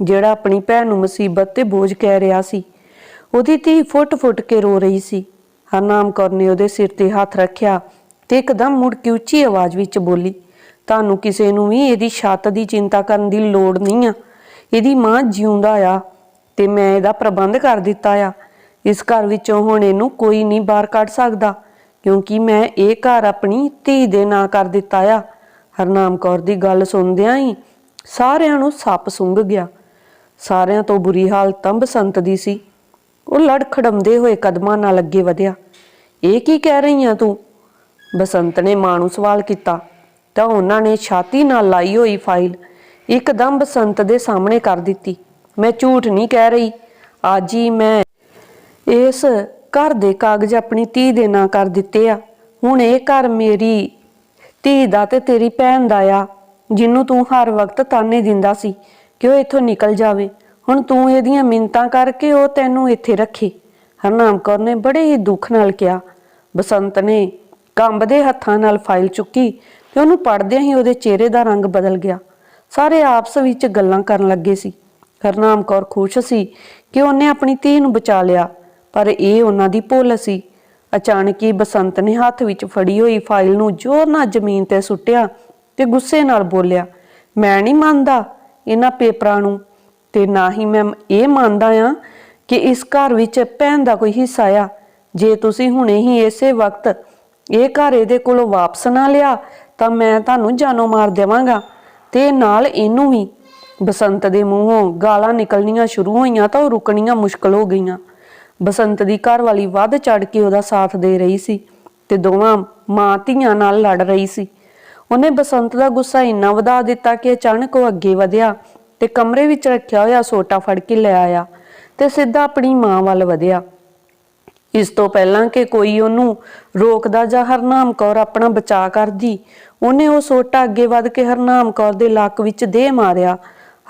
S1: ਜਿਹੜਾ ਆਪਣੀ ਭੈਣ ਨੂੰ ਮੁਸੀਬਤ ਤੇ ਬੋਝ ਕਹਿ ਰਿਹਾ ਸੀ। ਉਹਦੀ ਧੀ ਫੁੱਟ-ਫੁੱਟ ਕੇ ਰੋ ਰਹੀ ਸੀ। ਹਰਨਾਮ ਕੌਰ ਨੇ ਉਹਦੇ ਸਿਰ ਤੇ ਹੱਥ ਰੱਖਿਆ ਤੇ ਇੱਕਦਮ ਮੁੜ ਕੇ ਉੱਚੀ ਆਵਾਜ਼ ਵਿੱਚ ਬੋਲੀ, ਤੁਹਾਨੂੰ ਕਿਸੇ ਨੂੰ ਵੀ ਇਹਦੀ ਛੱਤ ਦੀ ਚਿੰਤਾ ਕਰਨ ਦੀ ਲੋੜ ਨਹੀਂ ਆ। ਇਹਦੀ ਮਾਂ ਜਿਉਂਦਾ ਆ ਤੇ ਮੈਂ ਇਹਦਾ ਪ੍ਰਬੰਧ ਕਰ ਦਿੱਤਾ ਆ। ਇਸ ਘਰ ਵਿੱਚੋਂ ਹੁਣ ਇਹਨੂੰ ਕੋਈ ਨਹੀਂ ਬਾਹਰ ਕੱਢ ਸਕਦਾ, ਕਿਉਂਕਿ ਮੈਂ ਇਹ ਘਰ ਆਪਣੀ ਧੀ ਦੇ ਨਾਂ ਕਰ ਦਿੱਤਾ ਆ। ਹਰਨਾਮ ਕੌਰ ਦੀ ਗੱਲ ਸੁਣਦਿਆਂ ਹੀ ਸਾਰਿਆਂ ਨੂੰ ਸੱਪ ਸੁੰਘ ਗਿਆ। ਸਾਰਿਆਂ ਤੋਂ ਬੁਰੀ ਹਾਲਤ ਤਾਂ ਬਸੰਤ ਦੀ ਸੀ। ਉਹ ਲੜ ਲੜਖੜਮਦੇ ਹੋਏ ਕਦਮਾਂ ਨਾਲ ਅੱਗੇ ਵਧਿਆ। ਇਹ ਕੀ ਕਹਿ ਰਹੀ ਆ ਤੂੰ? ਬਸੰਤ ਨੇ ਮਾਂ ਨੂੰ ਸਵਾਲ ਕੀਤਾ। ਤਾਂ ਉਹਨਾਂ ਨੇ ਛਾਤੀ ਨਾਲ ਲਾਈ ਹੋਈ ਫਾਈਲ ਇੱਕਦਮ ਬਸੰਤ ਦੇ ਸਾਹਮਣੇ ਕਰ ਦਿੱਤੀ। ਮੈਂ ਝੂਠ ਨਹੀਂ ਕਹਿ ਰਹੀ। ਅੱਜ ਹੀ ਮੈਂ ਇਸ ਘਰ ਦੇ ਕਾਗਜ਼ ਆਪਣੀ ਧੀ ਦੇ ਨਾਂ ਕਰ ਦਿੱਤੇ ਆ। ਹੁਣ ਇਹ ਘਰ ਮੇਰੀ ਧੀ ਦਾ ਤੇ ਤੇਰੀ ਭੈਣ ਦਾ ਆ ਜਿਹਨੂੰ ਤੂੰ ਹਰ ਵਕਤ ਤਾਨੇ ਦਿੰਦਾ ਸੀ। ਕਿ ਉਹ ਇੱਥੋਂ ਨਿਕਲ ਜਾਵੇ। ਹੁਣ ਤੂੰ ਇਹਦੀਆਂ ਮਿੰਤਾਂ ਕਰਕੇ ਉਹ ਤੈਨੂੰ ਇੱਥੇ ਰੱਖੇ। ਹਰਨਾਮ ਕੌਰ ਨੇ ਬੜੇ ਹੀ ਦੁੱਖ ਨਾਲ ਕਿਹਾ। ਬਸੰਤ ਨੇ ਕੰਬਦੇ ਹੱਥਾਂ ਨਾਲ ਫਾਈਲ ਚੁੱਕੀ ਤੇ ਉਹਨੂੰ ਪੜਦਿਆਂ ਹੀ ਉਹਦੇ ਚਿਹਰੇ ਦਾ ਰੰਗ ਬਦਲ ਗਿਆ। ਸਾਰੇ ਆਪਸ ਵਿੱਚ ਗੱਲਾਂ ਕਰਨ ਲੱਗੇ ਸੀ। ਹਰਨਾਮ ਕੌਰ ਖੁਸ਼ ਸੀ ਕਿ ਉਹਨੇ ਆਪਣੀ ਧੀ ਨੂੰ ਬਚਾ ਲਿਆ, ਪਰ ਇਹ ਉਹਨਾਂ ਦੀ ਭੁੱਲ ਸੀ। ਅਚਾਨਕ ਹੀ ਬਸੰਤ ਨੇ ਹੱਥ ਵਿੱਚ ਫੜੀ ਹੋਈ ਫਾਈਲ ਨੂੰ ਜ਼ੋਰ ਨਾਲ ਜ਼ਮੀਨ ਤੇ ਸੁੱਟਿਆ ਤੇ ਗੁੱਸੇ ਨਾਲ ਬੋਲਿਆ, ਮੈਂ ਨਹੀਂ ਮੰਨਦਾ। ਇਹਨਾਂ ਪੇਪਰਾਂ ਨੂੰ। ਤੇ ਨਾ ਹੀ ਮੈਂ ਇਹ ਮੰਨਦਾ ਆ ਕਿ ਇਸ ਘਰ ਵਿੱਚ ਭੈਣ ਦਾ ਕੋਈ ਹਿੱਸਾ ਆ। ਜੇ ਤੁਸੀਂ ਹੁਣੇ ਹੀ ਇਸੇ ਵਕਤ ਇਹ ਘਰ ਇਹਦੇ ਕੋਲੋਂ ਵਾਪਸ ਨਾ ਲਿਆ, ਤਾਂ ਮੈਂ ਤੁਹਾਨੂੰ ਜਾਨੋਂ ਮਾਰ ਦੇਵਾਂਗਾ। ਤੇ ਨਾਲ ਇਹਨੂੰ ਵੀ। ਬਸੰਤ ਦੇ ਮੂੰਹੋਂ ਗਾਲਾਂ ਨਿਕਲਣੀਆਂ ਸ਼ੁਰੂ ਹੋਈਆਂ ਤਾਂ ਉਹ ਰੁਕਣੀਆਂ ਮੁਸ਼ਕਲ ਹੋ ਗਈਆਂ। ਬਸੰਤ ਦੀ ਘਰ ਵਾਲੀ ਵੱਧ ਚੜ ਕੇ ਉਹਦਾ ਸਾਥ ਦੇ ਰਹੀ ਸੀ ਤੇ ਦੋਵਾਂ ਮਾਂ ਧੀਆਂ ਨਾਲ ਲੜ ਰਹੀ ਸੀ। ਉਹਨੇ ਬਸੰਤ ਦਾ ਗੁੱਸਾ ਇੰਨਾ ਵਧਾ ਦਿੱਤਾ ਕਿ ਅਚਾਨਕ ਉਹ ਅੱਗੇ ਵਧਿਆ ਤੇ ਕਮਰੇ ਵਿੱਚ ਰੱਖਿਆ ਹੋਇਆ ਸੋਟਾ ਫੜ ਕੇ ਲੈ ਆਇਆ ਤੇ ਸਿੱਧਾ ਆਪਣੀ ਮਾਂ ਵੱਲ ਵਧਿਆ। ਇਸ ਤੋਂ ਪਹਿਲਾਂ ਕਿ ਕੋਈ ਉਹਨੂੰ ਰੋਕਦਾ ਜਾਂ ਹਰਨਾਮ ਕੌਰ ਆਪਣਾ ਬਚਾਅ ਕਰਦੀ, ਉਹਨੇ ਉਹ ਸੋਟਾ ਅੱਗੇ ਵੱਧ ਕੇ ਹਰਨਾਮ ਕੌਰ ਦੇ ਲੱਕ ਵਿੱਚ ਦੇ ਮਾਰਿਆ।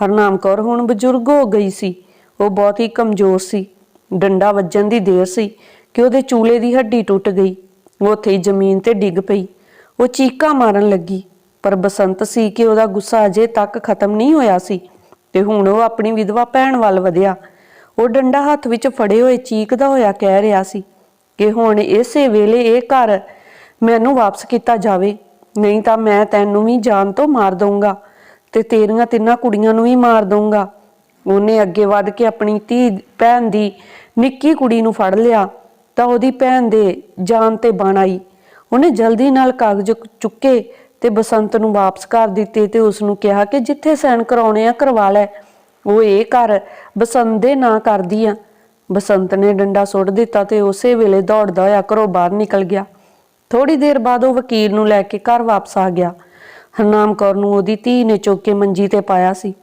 S1: ਹਰਨਾਮ ਕੌਰ ਹੁਣ ਬਜ਼ੁਰਗ ਹੋ ਗਈ ਸੀ। ਉਹ ਬਹੁਤ ਹੀ ਕਮਜ਼ੋਰ ਸੀ। ਡੰਡਾ ਵੱਜਣ ਦੀ ਦੇਰ ਸੀ ਕਿ ਉਹਦੇ ਚੂਲੇ ਦੀ ਹੱਡੀ ਟੁੱਟ ਗਈ। ਉਹ ਉੱਥੇ ਹੀ ਜ਼ਮੀਨ ਤੇ ਡਿੱਗ ਪਈ। ਉਹ ਚੀਕਾਂ ਮਾਰਨ ਲੱਗੀ, ਪਰ ਬਸੰਤ ਸੀ ਕਿ ਉਹਦਾ ਗੁੱਸਾ ਅਜੇ ਤੱਕ ਖਤਮ ਨਹੀਂ ਹੋਇਆ ਸੀ ਤੇ ਹੁਣ ਉਹ ਆਪਣੀ ਵਿਧਵਾ ਭੈਣ ਵੱਲ ਵਧਿਆ। ਉਹ ਡੰਡਾ ਹੱਥ ਵਿੱਚ ਫੜੇ ਹੋਏ ਚੀਕਦਾ ਹੋਇਆ ਕਹਿ ਰਿਹਾ ਸੀ ਕਿ ਹੁਣ ਇਸੇ ਵੇਲੇ ਇਹ ਘਰ ਮੈਨੂੰ ਵਾਪਸ ਕੀਤਾ ਜਾਵੇ, ਨਹੀਂ ਤਾਂ ਮੈਂ ਤੈਨੂੰ ਵੀ ਜਾਨ ਤੋਂ ਮਾਰ ਦਊਂਗਾ ਤੇ ਤੇਰੀਆਂ ਤਿੰਨਾਂ ਕੁੜੀਆਂ ਨੂੰ ਵੀ ਮਾਰ ਦਊਂਗਾ। ਉਹਨੇ ਅੱਗੇ ਵੱਧ ਕੇ ਆਪਣੀ ਧੀ ਭੈਣ ਦੀ ਨਿੱਕੀ ਕੁੜੀ ਨੂੰ ਫੜ ਲਿਆ ਤਾਂ ਉਹਦੀ ਭੈਣ ਦੇ ਜਾਨ ਤੇ ਬਣ ਆਈ। ਉਹਨੇ ਜਲਦੀ ਨਾਲ ਕਾਗਜ਼ ਚੁੱਕੇ ਤੇ ਬਸੰਤ ਨੂੰ ਵਾਪਸ ਕਰ ਦਿੱਤੇ ਤੇ ਉਸ ਨੂੰ ਕਿਹਾ ਕਿ ਜਿੱਥੇ ਸਾਈਨ ਕਰਾਉਣੇ ਆ, ਕਰਵਾ ਲੈ। ਉਹ ਇਹ ਕਰ ਬਸੰਤ ਦੇ ਨਾਂ ਕਰਦੀ ਆ। ਬਸੰਤ ਨੇ ਡੰਡਾ ਸੁੱਟ ਦਿੱਤਾ ਤੇ ਉਸੇ ਵੇਲੇ ਦੌੜਦਾ ਹੋਇਆ ਘਰੋਂ ਬਾਹਰ ਨਿਕਲ ਗਿਆ। ਥੋੜੀ ਦੇਰ ਬਾਅਦ ਉਹ ਵਕੀਲ ਨੂੰ ਲੈ ਕੇ ਘਰ ਵਾਪਸ ਆ ਗਿਆ। ਹਰਨਾਮ ਕੌਰ ਨੂੰ ਉਹਦੀ ਧੀ ਨੇ ਚੁੱਕ ਕੇ ਮੰਜੀ ਤੇ ਪਾਇਆ ਸੀ।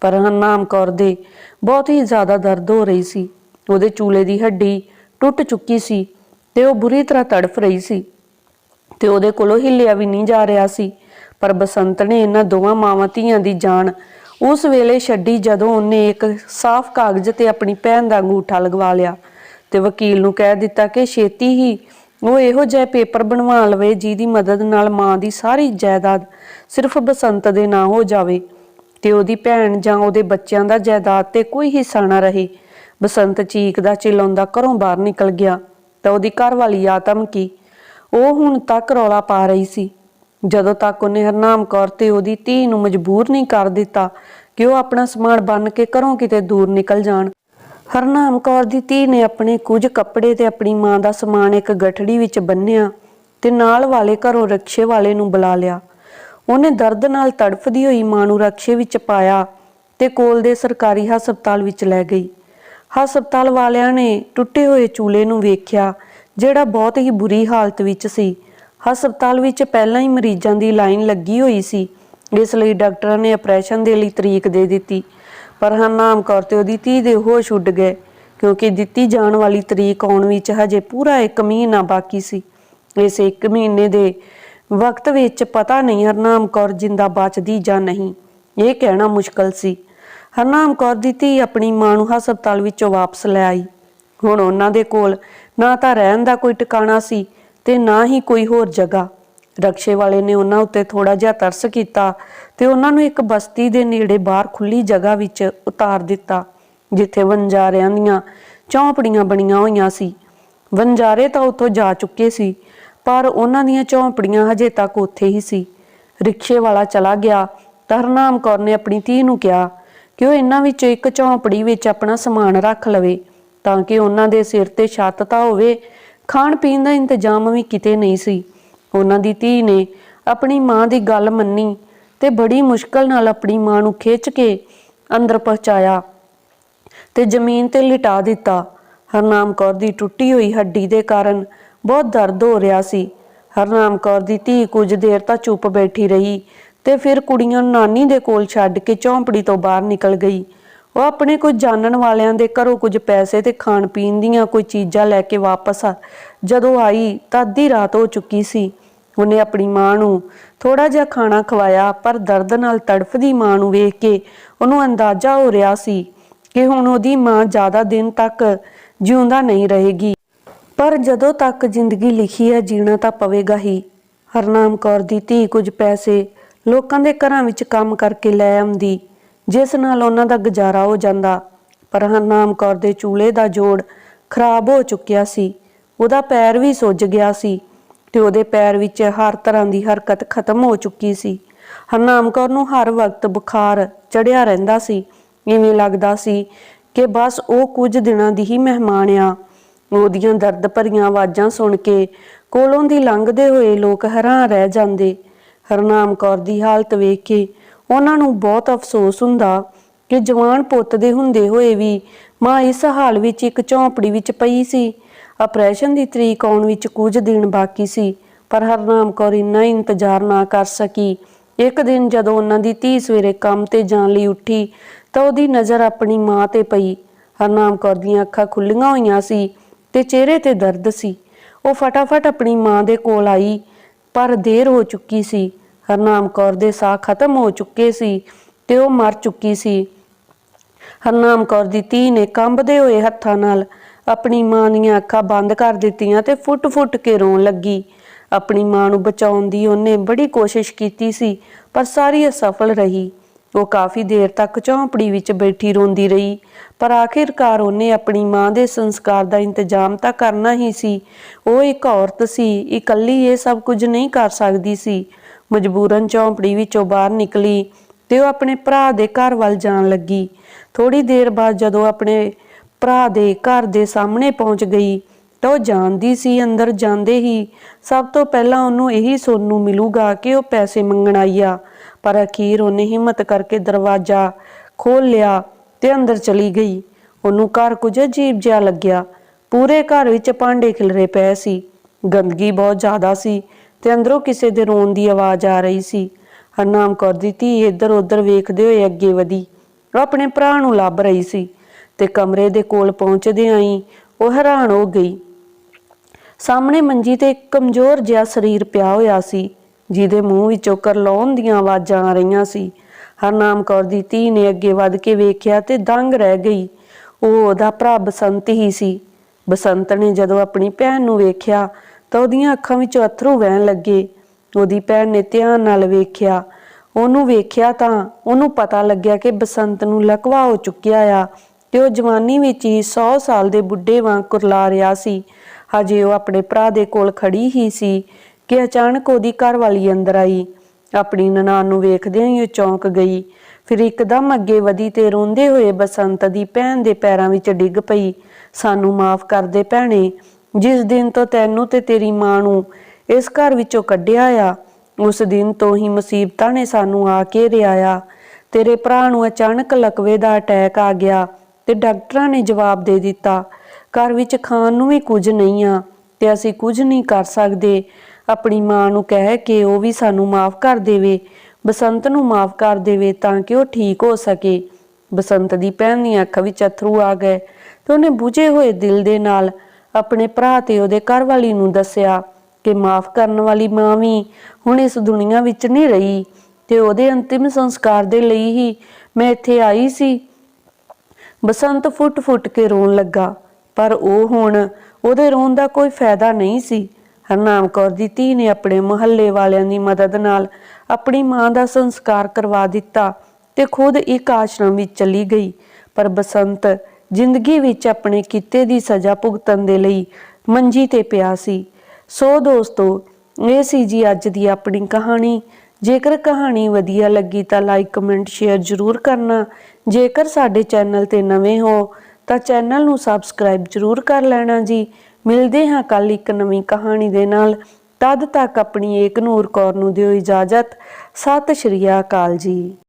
S1: ਪਰ ਹਰਨਾਮ ਕੌਰ ਦੇ ਬਹੁਤ ਹੀ ਜ਼ਿਆਦਾ ਦਰਦ ਹੋ ਰਹੀ ਸੀ। ਉਹਦੇ ਚੂਲੇ ਦੀ ਹੱਡੀ ਟੁੱਟ ਚੁੱਕੀ ਸੀ ਤੇ ਉਹ ਬੁਰੀ ਤਰ੍ਹਾਂ ਤੜਫ ਰਹੀ ਸੀ। ਤੇ ਉਹਦੇ ਕੋਲੋਂ ਹਿੱਲਿਆ ਵੀ ਨਹੀਂ ਜਾ ਰਿਹਾ ਸੀ। ਪਰ ਬਸੰਤ ਨੇ ਇਹਨਾਂ ਦੋਵਾਂ ਮਾਵਾਂ ਧੀਆਂ ਦੀ ਜਾਨ ਉਸ ਵੇਲੇ ਛੱਡੀ ਜਦੋਂ ਉਹਨੇ ਇੱਕ ਸਾਫ਼ ਕਾਗਜ਼ ਤੇ ਆਪਣੀ ਭੈਣ ਦਾ ਅੰਗੂਠਾ ਲਗਵਾ ਲਿਆ ਤੇ ਵਕੀਲ ਨੂੰ ਕਹਿ ਦਿੱਤਾ ਕਿ ਛੇਤੀ ਹੀ ਉਹ ਇਹੋ ਜਿਹੇ ਪੇਪਰ ਬਣਵਾ ਲਵੇ ਜਿਹਦੀ ਮਦਦ ਨਾਲ ਮਾਂ ਦੀ ਸਾਰੀ ਜਾਇਦਾਦ ਸਿਰਫ ਬਸੰਤ ਦੇ ਨਾਂ ਹੋ ਜਾਵੇ ਤੇ ਉਹਦੀ ਭੈਣ ਜਾਂ ਉਹਦੇ ਬੱਚਿਆਂ ਦਾ ਜਾਇਦਾਦ ਤੇ ਕੋਈ ਹਿੱਸਾ ਨਾ ਰਹੇ। ਬਸੰਤ ਚੀਕ ਦਾ ਚਿਲਾਉਂਦਾ ਘਰੋਂ ਬਾਹਰ ਨਿਕਲ ਗਿਆ ਤਾਂ ਉਹਦੀ ਘਰਵਾਲੀ ਆਤਮ ਕੀ ਉਹ ਹੁਣ ਤੱਕ ਰੌਲਾ ਪਾ ਰਹੀ ਸੀ। ਜਦੋਂ ਤੱਕ ਉਹਨੇ ਹਰਨਾਮ ਕੌਰ ਤੇ ਉਹਦੀ ਧੀ ਨੂੰ ਮਜਬੂਰ ਨਹੀਂ ਕਰ ਦਿੱਤਾ ਕਿ ਉਹ ਆਪਣਾ ਸਮਾਨ ਬੰਨ ਕੇ ਘਰੋਂ ਕਿਤੇ ਦੂਰ ਨਿਕਲ ਜਾਣ, ਹਰਨਾਮ ਕੌਰ ਦੀ ਧੀ ਨੇ ਆਪਣੇ ਕੁਝ ਕੱਪੜੇ ਤੇ ਆਪਣੀ ਮਾਂ ਦਾ ਸਮਾਨ ਇੱਕ ਗਠੜੀ ਵਿੱਚ ਬੰਨਿਆ ਤੇ ਨਾਲ ਵਾਲੇ ਘਰੋਂ ਰਕਸ਼ੇ ਵਾਲੇ ਨੂੰ ਬੁਲਾ ਲਿਆ। ਉਹਨੇ ਦਰਦ ਨਾਲ ਤੜਫਦੀ ਹੋਈ ਮਾਂ ਨੂੰ ਰਕਸ਼ੇ ਵਿੱਚ ਪਾਇਆ ਤੇ ਕੋਲ ਦੇ ਸਰਕਾਰੀ ਹਸਪਤਾਲ ਵਿੱਚ ਲੈ ਗਈ। ਹਸਪਤਾਲ ਵਾਲਿਆਂ ਨੇ ਟੁੱਟੇ ਹੋਏ ਚੂਲੇ ਨੂੰ ਵੇਖਿਆ ਜਿਹੜਾ ਬਹੁਤ ਹੀ ਬੁਰੀ ਹਾਲਤ ਵਿੱਚ ਸੀ। ਹਸਪਤਾਲ ਵਿੱਚ ਪਹਿਲਾਂ ਹੀ ਮਰੀਜ਼ਾਂ ਦੀ ਲਾਈਨ ਲੱਗੀ ਹੋਈ ਸੀ। ਇਸ ਲਈ ਡਾਕਟਰਾਂ ਨੇ ਆਪਰੇਸ਼ਨ ਦੇ ਲਈ ਤਰੀਕ ਦੇ ਦਿੱਤੀ। ਪਰ ਹਰਨਾਮ ਕੌਰ ਤੇ ਉਹਦੀ ਧੀ ਦੇ ਹੋਸ਼ ਉੱਡ ਗਏ, ਕਿਉਂਕਿ ਦਿੱਤੀ ਜਾਣ ਵਾਲੀ ਤਰੀਕ ਆਉਣ ਵਿੱਚ ਹਜੇ ਪੂਰਾ 1 ਮਹੀਨਾ ਬਾਕੀ ਸੀ। ਇਸ 1 ਮਹੀਨੇ ਦੇ ਵਕਤ ਵਿੱਚ ਪਤਾ ਨਹੀਂ ਹਰਨਾਮ ਕੌਰ ਜਿੰਦਾ ਬਚਦੀ ਜਾਂ ਨਹੀਂ। ਇਹ ਕਹਿਣਾ ਮੁਸ਼ਕਲ ਸੀ। ਹਰਨਾਮ ਕੌਰ ਦੀ ਧੀ ਆਪਣੀ ਮਾਂ ਨੂੰ ਹਸਪਤਾਲ ਵਿੱਚੋਂ ਵਾਪਸ ਲੈ ਆਈ। ਹੁਣ ਉਹਨਾਂ ਦੇ ਕੋਲ ਨਾ ਤਾਂ ਰਹਿਣ ਦਾ ਕੋਈ ਟਿਕਾਣਾ ਸੀ ਤੇ ਨਾ ਹੀ ਕੋਈ ਹੋਰ ਜਗ੍ਹਾ। ਰਕਸ਼ੇ ਵਾਲੇ ਨੇ ਉਹਨਾਂ ਉੱਤੇ ਥੋੜਾ ਜਿਹਾ ਤਰਸ ਕੀਤਾ ਤੇ ਉਹਨਾਂ ਨੂੰ ਇੱਕ ਬਸਤੀ ਦੇ ਨੇੜੇ ਬਾਹਰ ਖੁੱਲੀ ਜਗ੍ਹਾ ਵਿੱਚ ਉਤਾਰ ਦਿੱਤਾ, ਜਿੱਥੇ ਵੰਜਾਰਿਆਂ ਦੀਆਂ ਚੌਂਪੜੀਆਂ ਬਣੀਆਂ ਹੋਈਆਂ ਸੀ। ਵੰਜਾਰੇ ਤਾਂ ਉੱਥੋਂ ਜਾ ਚੁੱਕੇ ਸੀ, ਪਰ ਉਹਨਾਂ ਦੀਆਂ ਝੌਂਪੜੀਆਂ ਹਜੇ ਤੱਕ ਉੱਥੇ ਹੀ ਸੀ। ਰਿਕਸ਼ੇ ਵਾਲਾ ਚਲਾ ਗਿਆ ਤਾਂ ਹਰਨਾਮ ਕੌਰ ਨੇ ਆਪਣੀ ਧੀ ਨੂੰ ਕਿਹਾ ਕਿ ਉਹ ਇਹਨਾਂ ਵਿੱਚੋਂ ਇੱਕ ਝੌਂਪੜੀ ਵਿੱਚ ਆਪਣਾ ਸਮਾਨ ਰੱਖ ਲਵੇ ਤਾਂ ਕਿ ਉਹਨਾਂ ਦੇ ਸਿਰ ਤੇ ਛੱਤ ਤਾਂ ਹੋਵੇ, ਖਾਣ ਪੀਣ ਦਾ ਇੰਤਜ਼ਾਮ ਵੀ ਕਿਤੇ ਨਹੀਂ ਸੀ। ਉਹਨਾਂ ਦੀ ਧੀ ਨੇ ਆਪਣੀ ਮਾਂ ਦੀ ਗੱਲ ਮੰਨੀ ਤੇ ਬੜੀ ਮੁਸ਼ਕਲ ਨਾਲ ਆਪਣੀ ਮਾਂ ਨੂੰ ਖਿੱਚ ਕੇ ਅੰਦਰ ਪਹੁੰਚਾਇਆ ਤੇ ਜ਼ਮੀਨ ਤੇ ਲਿਟਾ ਦਿੱਤਾ। ਹਰਨਾਮ ਕੌਰ ਦੀ ਟੁੱਟੀ ਹੋਈ ਹੱਡੀ ਦੇ ਕਾਰਨ ਬਹੁਤ ਦਰਦ ਹੋ ਰਿਹਾ ਸੀ। ਹਰਨਾਮ ਕੌਰ ਦੀ ਧੀ ਕੁਝ ਦੇਰ ਤਾਂ ਚੁੱਪ ਬੈਠੀ ਰਹੀ ਤੇ ਫਿਰ ਕੁੜੀਆਂ ਨੂੰ ਨਾਨੀ ਦੇ ਕੋਲ ਛੱਡ ਕੇ ਝੌਂਪੜੀ ਤੋਂ ਬਾਹਰ ਨਿਕਲ ਗਈ। ਉਹ ਆਪਣੇ ਕੁਝ ਜਾਣਨ ਵਾਲਿਆਂ ਦੇ ਘਰੋਂ ਕੁਝ ਪੈਸੇ ਤੇ ਖਾਣ ਪੀਣ ਦੀਆਂ ਕੋਈ ਚੀਜ਼ਾਂ ਲੈ ਕੇ ਵਾਪਸ ਆ। ਜਦੋਂ ਆਈ ਤਾਂ ਅੱਧੀ ਰਾਤ ਹੋ ਚੁੱਕੀ ਸੀ। ਉਹਨੇ ਆਪਣੀ ਮਾਂ ਨੂੰ ਥੋੜਾ ਜਿਹਾ ਖਾਣਾ ਖਵਾਇਆ, ਪਰ ਦਰਦ ਨਾਲ ਤੜਫਦੀ ਮਾਂ ਨੂੰ ਵੇਖ ਕੇ ਉਹਨੂੰ ਅੰਦਾਜ਼ਾ ਹੋ ਰਿਹਾ ਸੀ ਕਿ ਹੁਣ ਉਹਦੀ ਮਾਂ ਜ਼ਿਆਦਾ ਦਿਨ ਤੱਕ ਜਿਉਂਦਾ ਨਹੀਂ ਰਹੇਗੀ। ਪਰ ਜਦੋਂ ਤੱਕ ਜ਼ਿੰਦਗੀ ਲਿਖੀ ਹੈ, ਜੀਣਾ ਤਾਂ ਪਵੇਗਾ ਹੀ। ਹਰਨਾਮ ਕੌਰ ਦੀ ਧੀ ਕੁਝ ਪੈਸੇ ਲੋਕਾਂ ਦੇ ਘਰਾਂ ਵਿੱਚ ਕੰਮ ਕਰਕੇ ਲੈ ਆਉਂਦੀ। ਜਿਸ ਨਾਲ ਉਹਨਾਂ ਦਾ ਗੁਜ਼ਾਰਾ ਹੋ ਜਾਂਦਾ। ਪਰ ਹਰਨਾਮ ਕੌਰ ਦੇ ਚੂਲੇ ਦਾ ਜੋੜ ਖਰਾਬ ਹੋ ਚੁੱਕਿਆ ਸੀ। ਉਹਦਾ ਪੈਰ ਵੀ ਸੁੱਜ ਗਿਆ ਸੀ ਤੇ ਉਹਦੇ ਪੈਰ ਵਿੱਚ ਹਰ ਤਰ੍ਹਾਂ ਦੀ ਹਰਕਤ ਖਤਮ ਹੋ ਚੁੱਕੀ ਸੀ। ਹਰਨਾਮ ਕੌਰ ਨੂੰ ਹਰ ਵਕਤ ਬੁਖਾਰ ਚੜਿਆ ਰਹਿੰਦਾ ਸੀ। ਇਵੇਂ ਲੱਗਦਾ ਸੀ ਕਿ ਬਸ ਉਹ ਕੁਝ ਦਿਨਾਂ ਦੀ ਹੀ ਮਹਿਮਾਨ ਆ। ਉਹਦੀਆਂ ਦਰਦ ਭਰੀਆਂ ਆਵਾਜ਼ਾਂ ਸੁਣ ਕੇ ਕੋਲੋਂ ਦੀ ਲੰਘਦੇ ਹੋਏ ਲੋਕ ਹੈਰਾਨ ਰਹਿ ਜਾਂਦੇ। ਹਰਨਾਮ ਕੌਰ ਦੀ ਹਾਲਤ ਵੇਖ ਕੇ ਉਹਨਾਂ ਨੂੰ ਬਹੁਤ ਅਫਸੋਸ ਹੁੰਦਾ ਕਿ ਜਵਾਨ ਪੁੱਤ ਦੇ ਹੁੰਦੇ ਹੋਏ ਵੀ ਮਾਂ ਇਸ ਹਾਲ ਵਿੱਚ ਇੱਕ ਝੌਂਪੜੀ ਵਿੱਚ ਪਈ ਸੀ। ਆਪਰੇਸ਼ਨ ਦੀ ਤਰੀਕ ਆਉਣ ਵਿੱਚ ਕੁਝ ਦਿਨ ਬਾਕੀ ਸੀ, ਪਰ ਹਰਨਾਮ ਕੌਰ ਇੰਨਾ ਇੰਤਜ਼ਾਰ ਨਾ ਕਰ ਸਕੀ। ਇੱਕ ਦਿਨ ਜਦੋਂ ਉਹਨਾਂ ਦੀ ਧੀ ਸਵੇਰੇ ਕੰਮ ਤੇ ਜਾਣ ਲਈ ਉੱਠੀ, ਤਾਂ ਉਹਦੀ ਨਜ਼ਰ ਆਪਣੀ ਮਾਂ ਤੇ ਪਈ। ਹਰਨਾਮ ਕੌਰ ਦੀਆਂ ਅੱਖਾਂ ਖੁੱਲੀਆਂ ਹੋਈਆਂ ਸੀ ਤੇ ਚਿਹਰੇ ਤੇ ਦਰਦ ਸੀ। ਉਹ ਫਟਾਫਟ ਆਪਣੀ ਮਾਂ ਦੇ ਕੋਲ ਆਈ, ਪਰ ਦੇਰ ਹੋ ਚੁੱਕੀ ਸੀ। ਹਰਨਾਮ ਕੌਰ ਦੇ ਸਾਹ ਖਤਮ ਹੋ ਚੁੱਕੇ ਸੀ ਤੇ ਉਹ ਮਰ ਚੁੱਕੀ ਸੀ। ਹਰਨਾਮ ਕੌਰ ਦੀ ਧੀ ਨੇ ਕੰਬਦੇ ਹੋਏ ਹੱਥਾਂ ਨਾਲ ਆਪਣੀ ਮਾਂ ਦੀਆਂ ਅੱਖਾਂ ਬੰਦ ਕਰ ਦਿੱਤੀਆਂ ਤੇ ਫੁੱਟ-ਫੁੱਟ ਕੇ ਰੋਣ ਲੱਗੀ। ਆਪਣੀ ਮਾਂ ਨੂੰ ਬਚਾਉਣ ਦੀ ਉਹਨੇ ਬੜੀ ਕੋਸ਼ਿਸ਼ ਕੀਤੀ ਸੀ, ਪਰ ਸਾਰੀ ਅਸਫਲ ਰਹੀ। ਉਹ ਕਾਫੀ ਦੇਰ ਤੱਕ ਝੌਂਪੜੀ ਵਿੱਚ ਬੈਠੀ ਰੋਂਦੀ ਰਹੀ, ਪਰ ਆਖਿਰਕਾਰ ਉਹਨੇ ਆਪਣੀ ਮਾਂ ਦੇ ਸੰਸਕਾਰ ਦਾ ਇੰਤਜ਼ਾਮ ਤਾਂ ਕਰਨਾ ਹੀ ਸੀ। ਉਹ ਇੱਕ ਔਰਤ ਸੀ, ਇਕੱਲੀ ਇਹ ਸਭ ਕੁਝ ਨਹੀਂ ਕਰ ਸਕਦੀ ਸੀ। ਮਜਬੂਰਨ ਝੌਂਪੜੀ ਵਿੱਚੋਂ ਬਾਹਰ ਨਿਕਲੀ ਤੇ ਉਹ ਆਪਣੇ ਭਰਾ ਦੇ ਘਰ ਵੱਲ ਜਾਣ ਲੱਗੀ। ਥੋੜੀ ਦੇਰ ਬਾਅਦ ਜਦੋਂ ਆਪਣੇ ਭਰਾ ਦੇ ਘਰ ਦੇ ਸਾਹਮਣੇ ਪਹੁੰਚ ਗਈ ਤਾਂ ਉਹ ਜਾਣਦੀ ਸੀ, ਅੰਦਰ ਜਾਂਦੇ ਹੀ ਸਭ ਤੋਂ ਪਹਿਲਾਂ ਉਹਨੂੰ ਇਹੀ ਸੁਣਨ ਨੂੰ ਮਿਲੂਗਾ ਕਿ ਉਹ ਪੈਸੇ ਮੰਗਣ ਆਈ ਆ। ਪਰ ਅਖੀਰ ਉਹਨੇ ਹਿੰਮਤ ਕਰਕੇ ਦਰਵਾਜ਼ਾ ਖੋਲ ਲਿਆ ਤੇ ਅੰਦਰ ਚਲੀ ਗਈ। ਉਹਨੂੰ ਘਰ ਕੁਝ ਅਜੀਬ ਜਿਹਾ ਲੱਗਿਆ। ਪੂਰੇ ਘਰ ਵਿੱਚ ਭਾਂਡੇ ਖਿਲਰੇ ਪਏ ਸੀ। ਗੰਦਗੀ ਬਹੁਤ ਜ਼ਿਆਦਾ ਸੀ। ਤੇ ਅੰਦਰੋਂ ਕਿਸੇ ਦੇ ਰੋਣ ਦੀ ਆਵਾਜ਼ ਆ ਰਹੀ ਸੀ। ਹਰਨਾਮ ਕੌਰ ਦੀ ਧੀ ਇੱਧਰ ਉੱਧਰ ਵੇਖਦੇ ਹੋਏ ਅੱਗੇ ਵਧੀ। ਉਹ ਆਪਣੇ ਭਰਾ ਨੂੰ ਲੱਭ ਰਹੀ ਸੀ ਤੇ ਕਮਰੇ ਦੇ ਕੋਲ ਪਹੁੰਚਦੇ ਆਈ ਉਹ ਹੈਰਾਨ ਹੋ ਗਈ। ਸਾਹਮਣੇ ਮੰਜੀ ਤੇ ਇੱਕ ਕਮਜ਼ੋਰ ਜਿਹਾ ਸਰੀਰ ਪਿਆ ਹੋਇਆ ਸੀ, ਜਿਹਦੇ ਮੂੰਹ ਵਿੱਚੋਂ ਕਰਲਾਉਣ ਦੀਆਂ ਆਵਾਜ਼ਾਂ ਆ ਰਹੀਆਂ ਸੀ। ਹਰਨਾਮ ਕੌਰ ਦੀ ਧੀ ਨੇ ਅੱਗੇ ਵੱਧ ਕੇ ਵੇਖਿਆ ਤੇ ਦੰਗ ਰਹਿ ਗਈ। ਉਹ ਉਹਦਾ ਭਰਾ ਬਸੰਤ ਹੀ ਸੀ। ਬਸੰਤ ਨੇ ਜਦੋਂ ਆਪਣੀ ਭੈਣ ਨੂੰ ਵੇਖਿਆ ਤਾਂ ਉਹਦੀਆਂ ਅੱਖਾਂ ਵਿੱਚੋਂ ਅਥਰੂ ਵਹਿਣ ਲੱਗੇ। ਉਹਦੀ ਭੈਣ ਨੇ ਧਿਆਨ ਨਾਲ ਵੇਖਿਆ। ਉਹਨੂੰ ਵੇਖਿਆ ਤਾਂ ਉਹਨੂੰ ਪਤਾ ਲੱਗਿਆ ਕਿ ਬਸੰਤ ਨੂੰ ਲਕਵਾ ਹੋ ਚੁੱਕਿਆ ਆ ਤੇ ਉਹ ਜਵਾਨੀ ਵਿੱਚ ਹੀ 100 ਸਾਲ ਦੇ ਬੁੱਢੇ ਵਾਂਗ ਕੁਰਲਾ ਰਿਹਾ ਸੀ। ਹਜੇ ਉਹ ਆਪਣੇ ਭਰਾ ਦੇ ਕੋਲ ਖੜੀ ਹੀ ਸੀ ਕਿ ਅਚਾਨਕ ਉਹਦੀ ਘਰਵਾਲੀ ਅੰਦਰ ਆਈ। ਆਪਣੀ ਨਨਾਣ ਨੂੰ ਵੇਖਦਿਆਂ ਹੀ ਉਹ ਚੌਂਕ ਗਈ। ਫਿਰ ਇੱਕਦਮ ਅੱਗੇ ਵਧੀ ਤੇ ਰੋਂਦੇ ਹੋਏ ਬਸੰਤ ਦੀ ਭੈਣ ਦੇ ਪੈਰਾਂ ਵਿੱਚ ਡਿੱਗ ਪਈ। ਸਾਨੂੰ ਮਾਫ ਕਰ ਦੇ ਭੈਣੇ ਜਿਸ ਦਿਨ ਤੋਂ ਤੈਨੂੰ ਤੇ ਤੇਰੀ ਮਾਂ ਨੂੰ ਇਸ ਘਰ ਵਿੱਚੋਂ ਕੱਢਿਆ ਆ, ਉਸ ਦਿਨ ਤੋਂ ਹੀ ਮੁਸੀਬਤਾਂ ਨੇ ਸਾਨੂੰ ਆ ਕੇ ਰਿਆਇਆ ਤੇਰੇ ਭਰਾ ਨੂੰ ਅਚਾਨਕ ਲਕਵੇ ਦਾ ਅਟੈਕ ਆ ਗਿਆ ਤੇ ਡਾਕਟਰਾਂ ਨੇ ਜਵਾਬ ਦੇ ਦਿੱਤਾ, ਘਰ ਵਿੱਚ ਖਾਣ ਨੂੰ ਵੀ ਕੁਝ ਨਹੀਂ ਆ ਤੇ ਅਸੀਂ ਕੁਝ ਨਹੀਂ ਕਰ ਸਕਦੇ। ਆਪਣੀ ਮਾਂ ਨੂੰ ਕਹਿ ਕੇ ਉਹ ਵੀ ਸਾਨੂੰ ਮਾਫ ਕਰ ਦੇਵੇ, ਬਸੰਤ ਨੂੰ ਮਾਫ ਕਰ ਦੇਵੇ ਤਾਂ ਕਿ ਉਹ ਠੀਕ ਹੋ ਸਕੇ। ਬਸੰਤ ਦੀ ਭੈਣ ਦੀਆਂ ਅੱਖਾਂ ਵਿੱਚ ਅਥਰੂ ਆ ਗਏ ਤੇ ਉਹਨੇ ਬੁਝੇ ਹੋਏ ਦਿਲ ਦੇ ਨਾਲ ਆਪਣੇ ਭਰਾ ਤੇ ਉਹਦੇ ਘਰਵਾਲੀ ਨੂੰ ਦੱਸਿਆ ਕਿ ਮਾਫ ਕਰਨ ਵਾਲੀ ਮਾਂ ਵੀ ਹੁਣ ਇਸ ਦੁਨੀਆ ਵਿੱਚ ਨਹੀਂ ਰਹੀ ਤੇ ਉਹਦੇ ਅੰਤਿਮ ਸੰਸਕਾਰ ਦੇ ਲਈ ਹੀ ਮੈਂ ਇੱਥੇ ਆਈ ਸੀ। ਬਸੰਤ ਫੁੱਟ-ਫੁੱਟ ਕੇ ਰੋਣ ਲੱਗਾ, ਪਰ ਉਹ ਹੁਣ ਉਹਦੇ ਰੋਣ ਦਾ ਕੋਈ ਫਾਇਦਾ ਨਹੀਂ ਸੀ। ਹਰਨਾਮ ਕੌਰ ਦੀ ਧੀ ਨੇ ਆਪਣੇ ਮੁਹੱਲੇ ਵਾਲਿਆਂ ਦੀ ਮਦਦ ਨਾਲ ਆਪਣੀ ਮਾਂ ਦਾ ਸੰਸਕਾਰ ਕਰਵਾ ਦਿੱਤਾ ਤੇ ਖੁਦ ਇੱਕ ਆਸ਼ਰਮ ਵਿੱਚ ਚਲੀ ਗਈ। ਪਰ ਬਸੰਤ ਜ਼ਿੰਦਗੀ ਵਿੱਚ ਆਪਣੇ ਕੀਤੇ ਦੀ ਸਜ਼ਾ ਭੁਗਤਣ ਦੇ ਲਈ ਮੰਜੀ ਤੇ ਪਿਆ ਸੀ। ਸੋ ਦੋਸਤੋ, ਇਹ ਸੀ ਜੀ ਅੱਜ ਦੀ ਆਪਣੀ ਕਹਾਣੀ। ਜੇਕਰ ਕਹਾਣੀ ਵਧੀਆ ਲੱਗੀ ਤਾਂ ਲਾਈਕ ਕਮੈਂਟ ਸ਼ੇਅਰ ਜ਼ਰੂਰ ਕਰਨਾ। ਜੇਕਰ ਸਾਡੇ ਚੈਨਲ ਤੇ ਨਵੇਂ ਹੋ ਤਾਂ ਚੈਨਲ ਨੂੰ ਸਬਸਕ੍ਰਾਈਬ ਜ਼ਰੂਰ ਕਰ ਲੈਣਾ ਜੀ। ਮਿਲਦੇ ਹਾਂ ਕੱਲ ਇੱਕ ਨਵੀਂ ਕਹਾਣੀ ਦੇ ਨਾਲ। ਤਦ ਤੱਕ ਆਪਣੀ ਏਕ ਨੂਰ ਕੌਰ ਨੂੰ ਦਿਓ ਇਜਾਜ਼ਤ। ਸਤਿ ਸ਼੍ਰੀ ਅਕਾਲ ਜੀ।